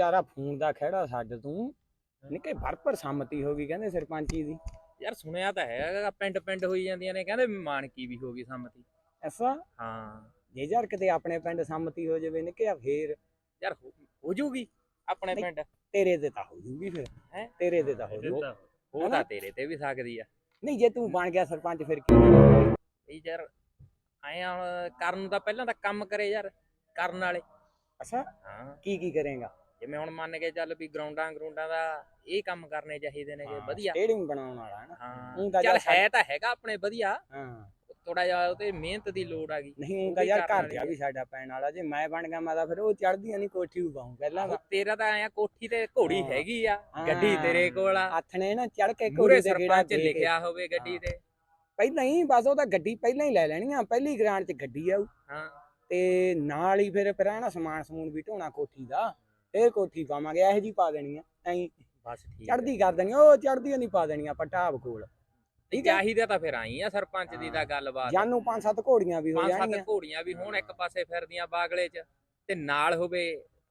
ਯਾਰਾ ਫੋਨ ਦਾ ਖਹਿੜਾ ਛੱਡ ਤੂੰ। ਨਿੱਕੇ ਭਰ ਪਰ ਸੰਮਤੀ ਹੋ ਗਈ ਕਹਿੰਦੇ ਸਰਪੰਚੀ ਦੀ। ਯਾਰ ਸੁਣਿਆ ਤਾਂ ਹੈਗਾ ਪਿੰਡ ਪਿੰਡ ਹੋਈ ਜਾਂਦੀਆਂ ਨੇ ਕਹਿੰਦੇ ਮਾਨਕੀ ਵੀ ਹੋ ਗਈ ਸੰਮਤੀ। ਐਸਾ? ਹਾਂ। ਜੇ ਯਾਰ ਕਿਤੇ ਆਪਣੇ ਪਿੰਡ ਸੰਮਤੀ ਹੋ ਜਾਵੇ ਨਿੱਕਿਆ ਫੇਰ? ਯਾਰ ਹੋ- ਹੋ ਜੂਗੀ ਆਪਣੇ। ਪਿੰਡ। ਤੇਰੇ ਤੇ ਤਾਂ ਹੋ ਜੂਗੀ ਫਿਰ। ਹੈਂ? ਤੇਰੇ ਤੇ ਤਾਂ ਹੋ ਜੂ ਉਹ ਤਾਂ ਤੇਰੇ ਤੇ ਵੀ ਸਕਦੀ ਆ। ਨਹੀਂ ਜੇ ਤੂੰ ਬਣ ਗਿਆ ਸਰਪੰਚ ਫਿਰ ਕੀ? ਇਹ ਯਾਰ ਆਇਆ ਕਰਨ ਤਾਂ ਪਹਿਲਾਂ ਤਾਂ ਕੰਮ ਕਰੇ ਯਾਰ ਕਰਨ ਵਾਲੇ। ਅੱਛਾ? ਹਾਂ। ਕੀ ਕੀ ਕਰੇਗਾ? ਜਿਵੇਂ ਹੁਣ ਮੰਨ ਕੇ ਚੱਲ ਵੀ ਗਰਾਊਂਡਾਂ ਗਰਾਊਂਡਾਂ ਦਾ ਇਹ ਕੰਮ ਕਰਨੇ ਚਾਹੀਦੇ ਨੇਗੇ ਵਧੀਆ। ਸਟੇਡੀਅਮ ਬਣਾਉਣ ਵਾਲਾ ਹੈ ਨਾ। ਹਾਂ ਚੱਲ ਹੈ ਤਾਂ ਹੈਗਾ ਆਪਣੇ ਵਧੀਆ। ਹਾਂ। ਥੋੜਾ ਜਿਹਾ ਉਹਤੇ ਮਿਹਨਤ ਦੀ ਲੋੜ ਆ ਗਈ। ਨਹੀਂ ਵੀ ਯਾਰ ਘਰ ਹੈ। ਵੀ ਸਾਡਾ ਪੈਣ ਵਾਲਾ। ਜੇ ਮੈਂ ਬਣ ਗਿਆ ਮੈਂ ਤਾਂ ਫਿਰ ਉਹ ਚੜਦੀਆਂ ਨਹੀਂ ਕੋਠੀ ਉਪਾਉਂ ਪਹਿਲਾਂ ਤੇਰਾ ਤਾਂ ਆਇਆ ਕੋਠੀ ਤੇ ਘੋੜੀ। ਹੈਗੀ ਆ। ਗੱਡੀ ਤੇਰੇ ਕੋਲ ਆ। ਹੱਥ ਨੇ ਨਾ ਚੜ ਕੇ ਘੋੜੀ ਤੇ ਗੇੜਾ ਦੇ ਕੇ। ਲਿਖਿਆ ਹੋਵੇ ਗੱਡੀ। ਤੇ। ਪਹਿਲਾਂ ਹੀ ਬਸ ਉਹ ਤਾਂ ਗੱਡੀ ਪਹਿਲਾਂ ਹੀ ਲੈ ਲੈਣੀ ਆ ਪਹਿਲੀ ਗ੍ਰਾਂਟ 'ਚ ਗੱਡੀ ਆਊ। ਹਾਂ। ਤੇ ਨਾਲ ਹੀ ਫਿਰ ਨਾ ਸਮਾਨ ਸਮੂਨ ਵੀ ਢੋਣਾ ਕੋਠੀ ਦਾ। ਫੇਰ ਕੋਠੀ ਪਾਵਾਂਗੇ ਇਹੋ ਜੀ ਪਾ ਦੇਣੀ ਆ ਐਂ ਬਸ ਠੀਕ ਚੜਦੀ ਕਰ ਦੇਣੀ ਉਹ ਚੜਦੀ ਨਹੀਂ ਪਾ ਦੇਣੀ ਆਪਾਂ ਢਾਬ ਕੋਲ। ਠੀਕ ਹੈ। ਚਾਹੀਦਾ ਤਾਂ ਫਿਰ ਆਈ ਆ ਸਰਪੰਚ ਦੀ ਤਾਂ ਹਾਂ। ਗੱਲਬਾਤ। ਜਾਨੂੰ ਪੰਜ ਸੱਤ ਘੋੜੀਆਂ ਵੀ ਹੋ ਪੰਜ ਜਾਣਗੀਆਂ ਸੱਤ ਘੋੜੀਆਂ ਵੀ ਹੋਣ ਇੱਕ ਪਾਸੇ ਫਿਰਦੀਆਂ ਬਾਗਲੇ 'ਚ ਤੇ ਨਾਲ ਹੋਵੇ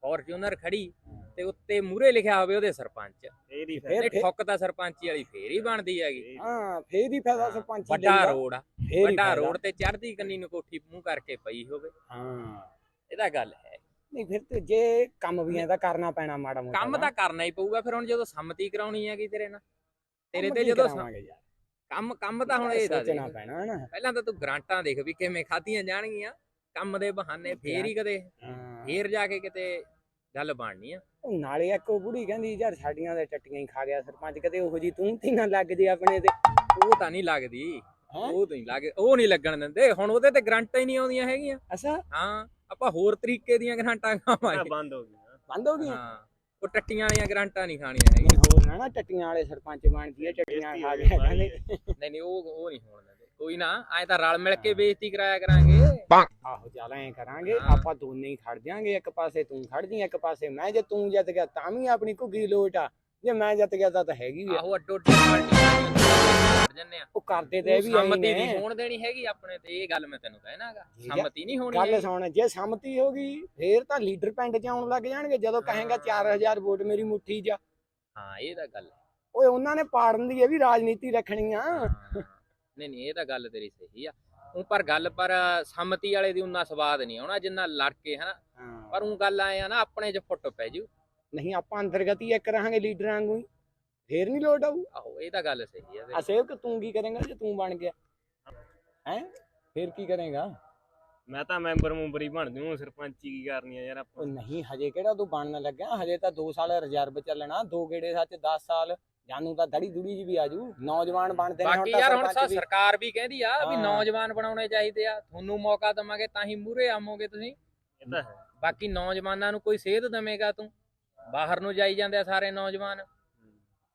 ਫੋਰਚੂਨਰ ਖੜੀ ਤੇ ਉੱਤੇ ਮੂਰੇ ਲਿਖਿਆ ਹੋਵੇ ਉਹਦੇ ਸਰਪੰਚ। ਫਿਰ ਤੇ ਫਿਰ- ਠੁੱਕ ਤਾਂ ਸਰਪੰਚੀ ਵਾਲੀ ਫੇਰ ਹੀ ਬਣਦੀ ਹੈਗੀ। ਹਾਂ। ਫੇਰ ਹੀ ਫਾਇਦਾ ਸਰਪੰਚ ਹੀ ਵੱਡਾ ਰੋਡ ਆ ਹੀ ਵੱਡਾ। ਰੋਡ ਤੇ ਚੜ੍ਹਦੀ ਕੰਨੀ ਨੂੰ ਕੋਠੀ ਮੂੰਹ ਕਰਕੇ ਪਈ ਹੋਵੇ। ਹਾਂ। ਇਹਦਾ ਗੱਲ ਹੈ। ਨਹੀਂ ਫਿਰ ਤੇ ਜੇ ਕੰਮ ਵੀ ਇਹਦਾ ਕਰਨਾ ਪੈਣਾ ਮਾੜਾ ਮੋਟਾ ਕੰਮ। ਤਾਂ ਕਰਨਾ ਹੀ ਪਊਗਾ ਫਿਰ ਹੁਣ ਜਦੋਂ ਸੰਮਤੀ ਕਰਾਉਣੀ ਹੈਗੀ ਤੇਰੇ ਨਾਲ ਤੇਰੇ ਤੇ ਜਦੋਂ ਕੰਮ ਕੰਮ ਤਾਂ ਹੁਣ ਇਹ ਦਾ ਸੋਚਣਾ ਪੈਣਾ ਨਾ। ਪਹਿਲਾਂ ਤਾਂ ਤੂੰ ਗਰਾਂਟਾਂ ਦੇਖ ਵੀ ਕਿਵੇਂ ਖਾਧੀਆਂ ਜਾਣਗੀਆਂ ਕੰਮ ਦੇ ਬਹਾਨੇ ਫੇਰ ਹੀ ਕਦੇ। ਫੇਰ ਜਾ ਕੇ ਕਿਤੇ ਗੱਲ ਬਣਨੀ ਆ। ਨਾਲੇ ਇੱਕ ਉਹ ਬੁੜੀ ਕਹਿੰਦੀ ਯਾਰ ਸਾਡੀਆਂ ਦੇ ਟੱਟੀਆਂ ਹੀ ਖਾ ਗਿਆ ਸਰਪੰਚ ਕਦੇ ਉਹੋ ਜੀ ਤੂੰ ਤੀ ਨਾ ਲੱਗ ਜੇ ਆਪਣੇ ਤੇ। ਉਹ ਤਾਂ ਨਹੀਂ ਲੱਗਦੀ? ਉਹ ਤਾਂ ਨਹੀਂ ਲੱਗ ਉਹ ਨਹੀਂ ਲੱਗਣ ਦਿੰਦੇ। ਹੁਣ ਉਹਦੇ ਤੇ ਗਰੰਟਾਂ ਹੀ ਨਹੀਂ ਆਉਂਦੀਆਂ ਹੈਗੀਆਂ। ਅੱਛਾ। ਹਾਂ। ਆਪਾਂ ਹੋਰ ਤਰੀਕੇ ਦੀਆਂ ਗਰੰਟਾਂ ਖਾਵਾਂਗੇ। ਬੰਦ ਹੋ ਗਿਆ ਬੰਦ ਹੋ ਗਈ ਹਾਂ ਉਹ ਟੱਟੀਆਂ ਵਾਲੀਆਂ ਗਰੰਟਾਂ ਨਹੀਂ ਖਾਣੀਆਂ ਹੈਗੀਆਂ। ਹੋਰ ਨਾ ਨਾ ਟੱਟੀਆਂ ਵਾਲੇ ਸਰਪੰਚ ਬਣ ਜੀਏ ਟੱਟੀਆਂ ਖਾ ਹੋ ਕਹਿੰਦੇ ਨਹੀਂ ਨਹੀਂ ਉਹ ਉਹ ਨਹੀਂ ਹੋਣ ਦਿੰਦੇ। ਕੋਈ ਨਾ ਐ ਤਾਂ ਰਲ ਮਿਲ ਕੇ ਬੇਇੱਜ਼ਤੀ ਕਰਾਇਆ ਕਰਾਂਗੇ। ਆਹੋ ਚੱਲ ਐਂ ਕਰਾਂਗੇ ਹਾਂ। ਆਪਾਂ ਦੋਨੇ ਹੀ ਖੜ ਜਾਾਂਗੇ ਇੱਕ ਪਾਸੇ ਤੂੰ ਖੜ ਜੀ ਇੱਕ ਪਾਸੇ ਮੈਂ ਜੇ ਤੂੰ ਜਿੱਤ ਗਿਆ ਤਾਂ ਵੀ ਆਪਣੀ ਘੁੱਗੀ ਲੋਟ ਆ। ਜੇ ਮੈਂ ਜਿੱਤ ਗਿਆ ਤਾਂ ਤਾਂ ਹੈਗੀ ਵੀ ਆ। ਆਹੋ ਅੱਡੋ ਅੱਡੀ ਪਾਰਟੀਆਂ। ਜੰਨੇ ਆ ਉਹ ਕਰਦੇ ਤੇ ਇਹ ਵੀ ਸੰਮਤੀ ਆਈ ਨਹੀਂ ਨੇ ਹੋਣ ਦੇਣੀ ਹੈਗੀ ਆਪਣੇ ਤੇ ਇਹ ਗੱਲ ਮੈਂ ਤੈਨੂੰ ਕਹਿਣਾਗਾ ਠੀਕ ਆ। ਸੰਮਤੀ ਨਹੀਂ ਹੋਣੀ ਗੱਲ ਹੈਗੀ। ਸੁਣ ਜੇ ਸੰਮਤੀ ਹੋ ਗਈ ਫੇਰ ਤਾਂ ਲੀਡਰ ਪਿੰਡ ਚ ਆਉਣ ਲੱਗ ਜਾਣਗੇ ਜਦੋਂ ਕਹੇਗਾ 4000 ਵੋਟ ਮੇਰੀ ਮੁੱਠੀ 'ਚ ਆ। ਹਾਂ ਇਹ ਤਾਂ ਗੱਲ ਹੈ। ਓਏ ਉਹਨਾਂ ਨੇ ਪਾੜਨ ਦੀ ਇਹ ਵੀ ਰਾਜਨੀਤੀ ਰੱਖਣੀ ਆ। ਨਹੀਂ ਨਹੀਂ ਇਹ ਤਾਂ ਗੱਲ ਤੇਰੀ ਸਹੀ ਆ ਉਹ ਪਰ ਗੱਲ ਪਰ ਸੰਮਤੀ ਵਾਲੇ ਦੀ ਉਨਾ ਸਵਾਦ ਨਹੀਂ ਆਉਣਾ ਜਿੰਨਾ ਲੜ ਕੇ ਹਨਾ। ਪਰ ਉਹ ਗੱਲ ਆਏ ਆ ਨਾ ਆਪਣੇ ਚ ਫੁੱਟ ਪੈ ਜੂ ਨਹੀਂ ਆਪਾਂ ਅੰਤਰਗਤੀ ਇੱਕ ਰਹਾਂਗੇ ਲੀਡਰਾਂ ਵਾਂਗੂ ਹੀ ਫੇਰ ਨਹੀਂ ਲੋਟ ਆਊ? ਆਹੋ ਇਹ ਤਾਂ ਗੱਲ ਸਹੀ ਆ ਤੇਰੀ। ਆ ਸੇਵਕ ਤੂੰ ਕੀ ਕਰੇਂਗਾ ਜੇ ਤੂੰ ਬਣ ਗਿਆ? ਹੈ? ਫੇਰ ਕੀ ਕਰੇਂਗਾ? ਮੈਂ ਤਾਂ ਮੈਂਬਰ ਮੁੰਬਰ ਹੀ ਬਣ ਦੂੰ ਸਰਪੰਚੀ ਕੀ ਕਰਨੀ ਆ ਯਾਰ ਉਹ ਆਪਾਂ ਨਹੀਂ ਹਜੇ ਕਿਹੜਾ ਤੂੰ ਬਣਨ ਲੱਗਾ ਹਜੇ ਤਾਂ 2 ਸਾਲ ਰਿਜ਼ਰਵ ਚੱਲਣਾ ਦੋ ਗੇੜੇ ਸੱਚ 10 ਸਾਲ। ਜਾਨੂੰ ਤਾਂ ਦੜੀ ਦੁੜੀ ਜੀ ਵੀ ਆਜੂ ਨੌਜਵਾਨ ਬਣਦੇ ਨੇ ਬਾਕੀ ਯਾਰ ਹੁਣ ਸਰਪੰਚ ਸਾ ਵੀ- ਸਰਕਾਰ ਵੀ ਕਹਿੰਦੀ ਆ ਵੀ ਹਾਂ। ਨੌਜਵਾਨ ਬਣਾਉਣੇ ਚਾਹੀਦੇ ਆ। ਤੁਹਾਨੂੰ ਮੌਕਾ ਦਵਾਂਗੇ ਤਾਂ ਹੀ ਮੂਰੇ ਆਵੋਗੇ ਤੁਸੀਂ। ਇਹ ਤਾਂ ਹੈ। ਬਾਕੀ ਨੌਜਵਾਨਾਂ ਨੂੰ ਕੋਈ ਸੇਧ ਦਵੇਂਗਾ ਤੂੰ? ਬਾਹਰ ਨੂੰ ਜਾਈ ਜਾਂਦੇ ਆ ਸਾਰੇ ਨੌਜਵਾਨ।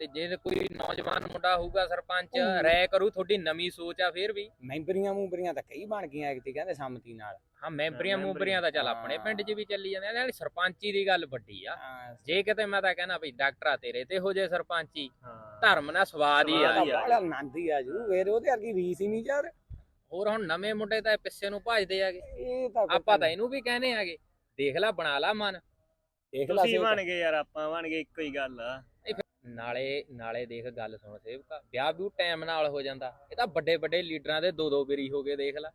ਤੇ ਜੇ ਕੋਈ ਨੌਜਵਾਨ ਮੁੰਡਾ ਹੋਊਗਾ ਸਰਪੰਚ ਹੂੰ। ਰਹਿ ਕਰੂ ਤੁਹਾਡੀ ਨਵੀਂ ਸੋਚ ਆ ਫੇਰ ਵੀ। ਮੈਂਬਰੀਆਂ ਮੂੰਬਰੀਆਂ ਤਾਂ ਕਈ ਬਣ ਗਈਆਂ ਇੱਕ ਤੇ ਕਹਿੰਦੇ ਸੰਮਤੀ ਨਾਲ। ਹਾਂ ਮੈਂਬਰੀਆਂ ਮੈਂਬਰੀ, ਮੂੰਬਰੀਆਂ ਤਾਂ ਚੱਲ। ਆਪਣੇ ਪਿੰਡ 'ਚ ਵੀ ਚੱਲੀ ਜਾਂਦੇ ਆ ਨਾਲੇ ਸਰਪੰਚੀ ਦੀ ਗੱਲ ਵੱਡੀ ਆ। ਜੇ ਕਿਤੇ ਮੈਂ ਤਾਂ ਕਹਿੰਦਾ ਵੀ ਡਾਕਟਰਾਂ ਤੇਰੇ ਤੇ ਹੋ ਜੇ ਸਰਪੰਚੀ ਧਰਮ ਨਾਲ ਸਵਾਦ ਹੀ ਆ। ਆ। ਬੜਾ ਆਨੰਦ ਹੀ ਆਜੂ ਫੇਰ ਉਹਦੇ ਵਰਗੀ ਰੀਸ ਹੀ ਨਹੀਂ ਯਾਰ ਹੋਰ ਹੁਣ ਨਵੇਂ ਮੁੰਡੇ ਤਾਂ ਪਿੱਛੇ ਨੂੰ ਭਜਦੇ ਆਗੇ। ਇਹ ਤਾਂ ਫਿਰ ਆਪਾਂ ਤਾਂ ਇਹਨੂੰ ਵੀ ਕਹਿੰਦੇ ਆਗੇ ਦੇਖ ਲੈ ਬਣਾ ਲਾ ਮਨ। ਦੇਖ ਲੈ ਤੁਸੀਂ। ਬਣ ਗਏ ਯਾਰ ਆਪਾਂ ਬਣ ਗਏ ਇੱਕੋ ਹੀ ਗੱਲ ਆ। ਨਾਲੇ ਨਾਲੇ ਦੇਖ ਗੱਲ ਸੁਣ ਸੇਵਕਾ ਵਿਆਹ ਵੀ ਟਾਈਮ ਨਾਲ ਹੋ ਜਾਂਦਾ। ਇਹ ਤਾਂ ਵੱਡੇ ਵੱਡੇ ਲੀਡਰਾਂ ਦੇ ਦੋ ਦੋ ਬੇਰੀ ਹੋ ਗਏ ਦੇਖ ਲੈ।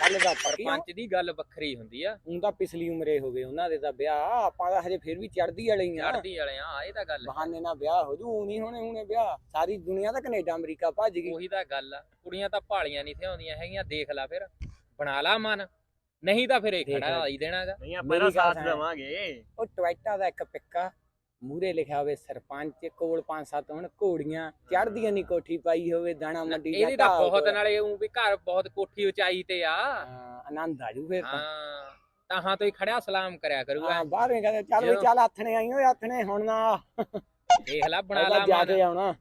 ਗੱਲ ਦਾ ਸਰਪੰਚ ਦੀ ਗੱਲ ਵੱਖਰੀ ਹੁੰਦੀ ਆ। ਹੁਣ ਤਾਂ ਪਿਛਲੀ ਉਮਰੇ ਹੋ ਗਏ ਉਹਨਾਂ ਦੇ ਤਾਂ ਵਿਆਹ ਆਪਾਂ ਤਾਂ ਹਜੇ ਫਿਰ ਵੀ ਚੜਦੀ ਵਾਲੇ ਹੀ ਆ। ਚੜਦੀ ਵਾਲੇ ਆ ਇਹ ਤਾਂ ਗੱਲ। ਹੈ। ਬਹਾਨੇ ਨਾਲ ਵਿਆਹ ਹੋ ਜੂ ਨਹੀਂ ਹੋਣੇ ਹੁਣੇ ਵਿਆਹ। ਸਾਰੀ ਦੁਨੀਆ ਤਾਂ ਕੈਨੇਡਾ ਅਮਰੀਕਾ ਭੱਜ ਗਈ। ਉਹੀ ਤਾਂ ਗੱਲ ਆ ਕੁੜੀਆਂ ਤਾਂ ਭਾਲੀਆਂ ਨਹੀਂ ਥਿਆਉਂਦੀਆਂ ਹੈਗੀਆਂ ਦੇਖ ਲੈ ਫਿਰ। ਬਣਾ ਲਾ ਮਨ ਨਹੀਂ ਤਾਂ ਫਿਰ ਇਹ ਖੜਾ। ਆਈ ਦੇਣਾਗਾ। ਨਹੀਂ ਆਪਾਂ ਇਹਦਾ ਸਾਥ। ਦੇਵਾਂਗੇ। ਉਹ ਟਵੈਟਾ ਦਾ ਇੱਕ ਪਿੱਕਾ। ਮੂਰੇ ਲਿਖਿਆ ਹੋਵੇ ਸਰਪੰਚ ਕੋਲ ਪੰਜ ਸੱਤ ਹੁਣ ਘੋੜੀਆਂ ਚੜਦੀਆਂ ਨਹੀਂ ਕੋਠੀ ਪਾਈ ਹੋਵੇ ਦਾਣਾ ਮੰਡੀ ਇਹਦੀ ਤਾਂ ਘਾਹ ਬਹੁਤ ਹੋਵੇ। ਨਾਲੇ ਉਹ ਵੀ ਘਰ ਬਹੁਤ ਕੋਠੀ ਉਚਾਈ ਤੇ ਆ। ਹਾਂ, ਆਨੰਦ ਫਿਰ ਤਾਂ। ਹਾਂ ਤਾਂ ਹਾਂ ਤੋਂ ਹੀ ਖੜਿਆ ਸਲਾਮ ਕਰਿਆ ਕਰੂਗਾ ਹਾਂ ਬਾਹਰੋਂ ਕਹਿੰਦੇ ਚੱਲ ਵੀ ਜਦੋਂ- ਚੱਲ ਹੱਥ ਨੇ ਆਈ ਓਏ ਹੱਥ ਨੇ ਹੁਣ ਨਾ। ਦੇਖ ਲੈ ਬਣਾ ਲਾ ਜਾ ਮਨ ਕੇ ਆਉਣਾ।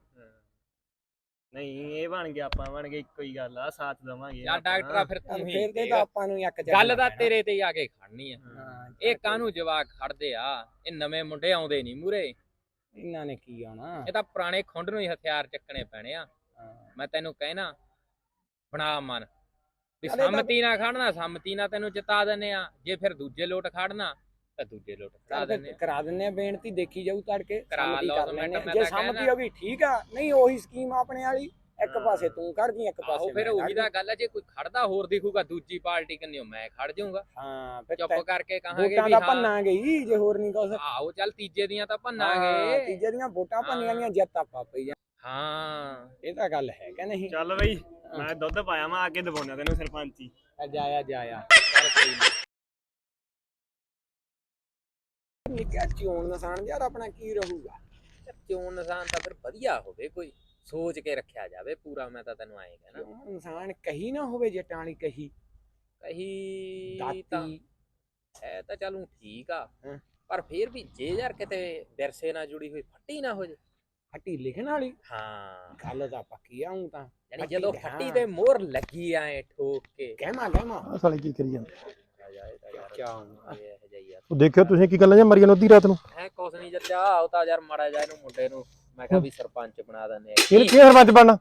ਨਹੀਂ ਇਹ ਬਣ ਗਿਆ ਆਪਾਂ ਬਣ ਗਏ ਇੱਕੋ ਹੀ ਗੱਲ ਆ ਸਾਥ ਦੇਵਾਂਗੇ ਯਾਰ ਡਾਕਟਰਾ ਫਿਰ ਤੂੰ ਫਿਰ ਹੀ। ਤੇ ਆਪਾਂ ਨੂੰ ਇੱਕ ਗੱਲ ਤਾਂ ਤੇਰੇ ਤੇ ਹੀ ਆ ਕੇ ਖੜਨੀ ਆ। ਹਾਂ, ਇਹ ਕਾਹਨੂੰ ਜਵਾਕ ਖੜਦੇ ਆ? ਇਹ ਨਵੇਂ ਮੁੰਡੇ ਆਉਂਦੇ ਨਹੀਂ ਮੂਰੇ ਇਹਨਾਂ ਨੇ ਕੀ ਆਉਣਾ? ਇਹ ਤਾਂ ਪੁਰਾਣੇ ਖੁੰਡ ਨੂੰ ਹੀ ਹਥਿਆਰ ਚੱਕਣੇ ਪੈਣੇ ਆ। ਹਾਂ। ਮੈਂ ਤੈਨੂੰ ਕਹਿਣਾ ਬਣਾ ਮਨ। ਵੀ ਤਾਂ- ਸੰਮਤੀ ਨਾਲ ਖੜਨਾ ਸੰਮਤੀ ਨਾਲ ਤੈਨੂੰ ਜਿਤਾ ਦਿੰਨੇ ਆ। ਜੇ ਫਿਰ ਦੂਜੇ ਲੋਟ ਖੜਨਾ ਤਾਂ ਦੂਜੇ ਲੋਟ ਕਰਾ ਦਿੰਦੇ ਆ। ਕਰਾ ਦਿੰਨੇ ਆ ਬੇਨਤੀ ਦੇਖੀ ਜਾਊ ਤੜਕੇ। ਕਰਾ ਸੰਮਤੀ ਲਓ ਕਰ ਤਾਂ ਮੈਂ ਲੈਂਦੇ ਆ। ਤਾਂ ਜੇ। ਸੰਮਤੀ ਹੋ ਗਈ ਠੀਕ ਆ। ਨਹੀਂ ਉਹੀ ਸਕੀਮ ਆਪਣੇ ਵਾਲੀ। ਇੱਕ ਪਾਸੇ ਤੂੰ ਕਰ ਦੀ ਇੱਕ ਆਹੋ ਪਾਸੇ ਫਿਰ ਮੈਂ ਉਹੀ ਦਾ ਗੱਲ ਹੈ ਜੇ ਕੋਈ ਖੜਦਾ ਹੋਰ ਦਿਖੂਗਾ ਦੂਜੀ ਪਾਰਟੀ ਕੰਨਿਓ ਮੈਂ ਖੜ ਜਾਊਂਗਾ। ਹਾਂ ਫਿਰ ਚੁੱਪ ਤੈਂ- ਕਰਕੇ ਕਹਾਂਗੇ ਵੋਟਾਂ ਵੀ ਦਾ ਹਾਂ। ਭੰਨਾ ਗਈ ਜੇ ਹੋਰ ਨਹੀਂ ਕੁਛ। ਆਓ ਚੱਲ ਤੀਜੇ ਦੀਆਂ ਤਾਂ ਹਾਂ, ਭੰਨਾਂਗੇ ਤੀਜੇ ਦੀਆਂ ਵੋਟਾਂ ਭੰਨੀਆਂ ਦੀਆਂ ਜਿੱਤ ਆਪਾਂ ਪਈ ਆ। ਹਾਂ। ਇਹ ਤਾਂ ਗੱਲ ਹੈ ਕਿ ਨਹੀਂ? ਚੱਲ ਬਈ ਮੈਂ ਦੁੱਧ ਪਾਇਆ ਮੈਂ ਆ ਕੇ ਦਵਾਉਣਾ ਤੈਨੂੰ ਸਰਪੰਚੀ। ਆ ਜਾਇਆ ਜਾਇਆ। ਨਿੱਕਾ ਚੋਣ ਨਿਸ਼ਾਨ ਯਾਰ ਆਪਣਾ ਕੀ ਰਹੂਗਾ? ਚੋਣ ਨਿਸ਼ਾਨ ਤਾਂ ਫਿਰ ਵਧੀਆ ਹੋਵੇ ਕੋਈ। ਸੋਚ ਕੇ ਰੱਖਿਆ ਜਾਵੇ ਪੂਰਾ ਮੈਂ ਤਾਂ ਤੈਨੂੰ ਆਏ ਕਹਿਣਾ। ਚੋਣ ਨਿਸ਼ਾਨ ਕਹੀ ਨਾ ਹੋਵੇ ਜੱਟਾਂ ਵਾਲੀ ਕਹੀ। ਕਹੀ ਤਾਂ ਦਾਤੀ ਹੈ ਤਾਂ ਚਲੂ ਠੀਕ ਆ। ਹਾਂ। ਪਰ ਫਿਰ ਵੀ ਜੇ ਯਾਰ ਕਿਤੇ ਵਿਰਸੇ ਨਾਲ ਜੁੜੀ ਹੋਈ ਫੱਟੀ ਨਾ ਹੋ ਜੇ। ਫੱਟੀ ਲਿਖਣ ਵਾਲੀ? ਹਾਂ। ਗੱਲ ਤਾਂ ਪੱਕੀ ਆ ਹੂੰ ਤਾਂ ਯਾਨੀ ਜਦੋਂ ਤੇ ਫੱਟੀ ਹਾਂ। ਤੇ ਮੋਹਰ ਲੱਗੀ ਆਏ ਠੋਕ ਕੇ। ਕਹਿਮਾ ਕਹਿਮਾ। ਆਹ ਸਾਲੇ ਕੀ ਕਰੀ ਜਾਂਦੇ? ਜਾਏ ਤਾਂ ਯਾਰ ਕਿਆ ਇਹ ਜਿਹਾ ਹੀ ਆ। ਉਹ ਦੇਖਿਓ ਤੁਸੀਂ ਕੀ ਗੱਲਾਂ ਜਾਂ ਮਰੀਆਂ ਨੂੰ ਅੱਧੀ ਰਾਤ ਨੂੰ। ਹੈ ਕੁਛ ਨਹੀਂ ਜੱਜਾ ਉਹ ਤਾਂ ਯਾਰ ਮਾੜਾ ਜਾ ਇਹਨੂੰ ਮੁੰਡੇ ਨੂੰ ਮੈਂ ਕਿਹਾ ਵੀ ਸਰਪੰਚ ਬਣਾ ਦਿੰਦੇ ਆ। ਕੀ ਸਰਪੰਚ ਬਣਨਾ?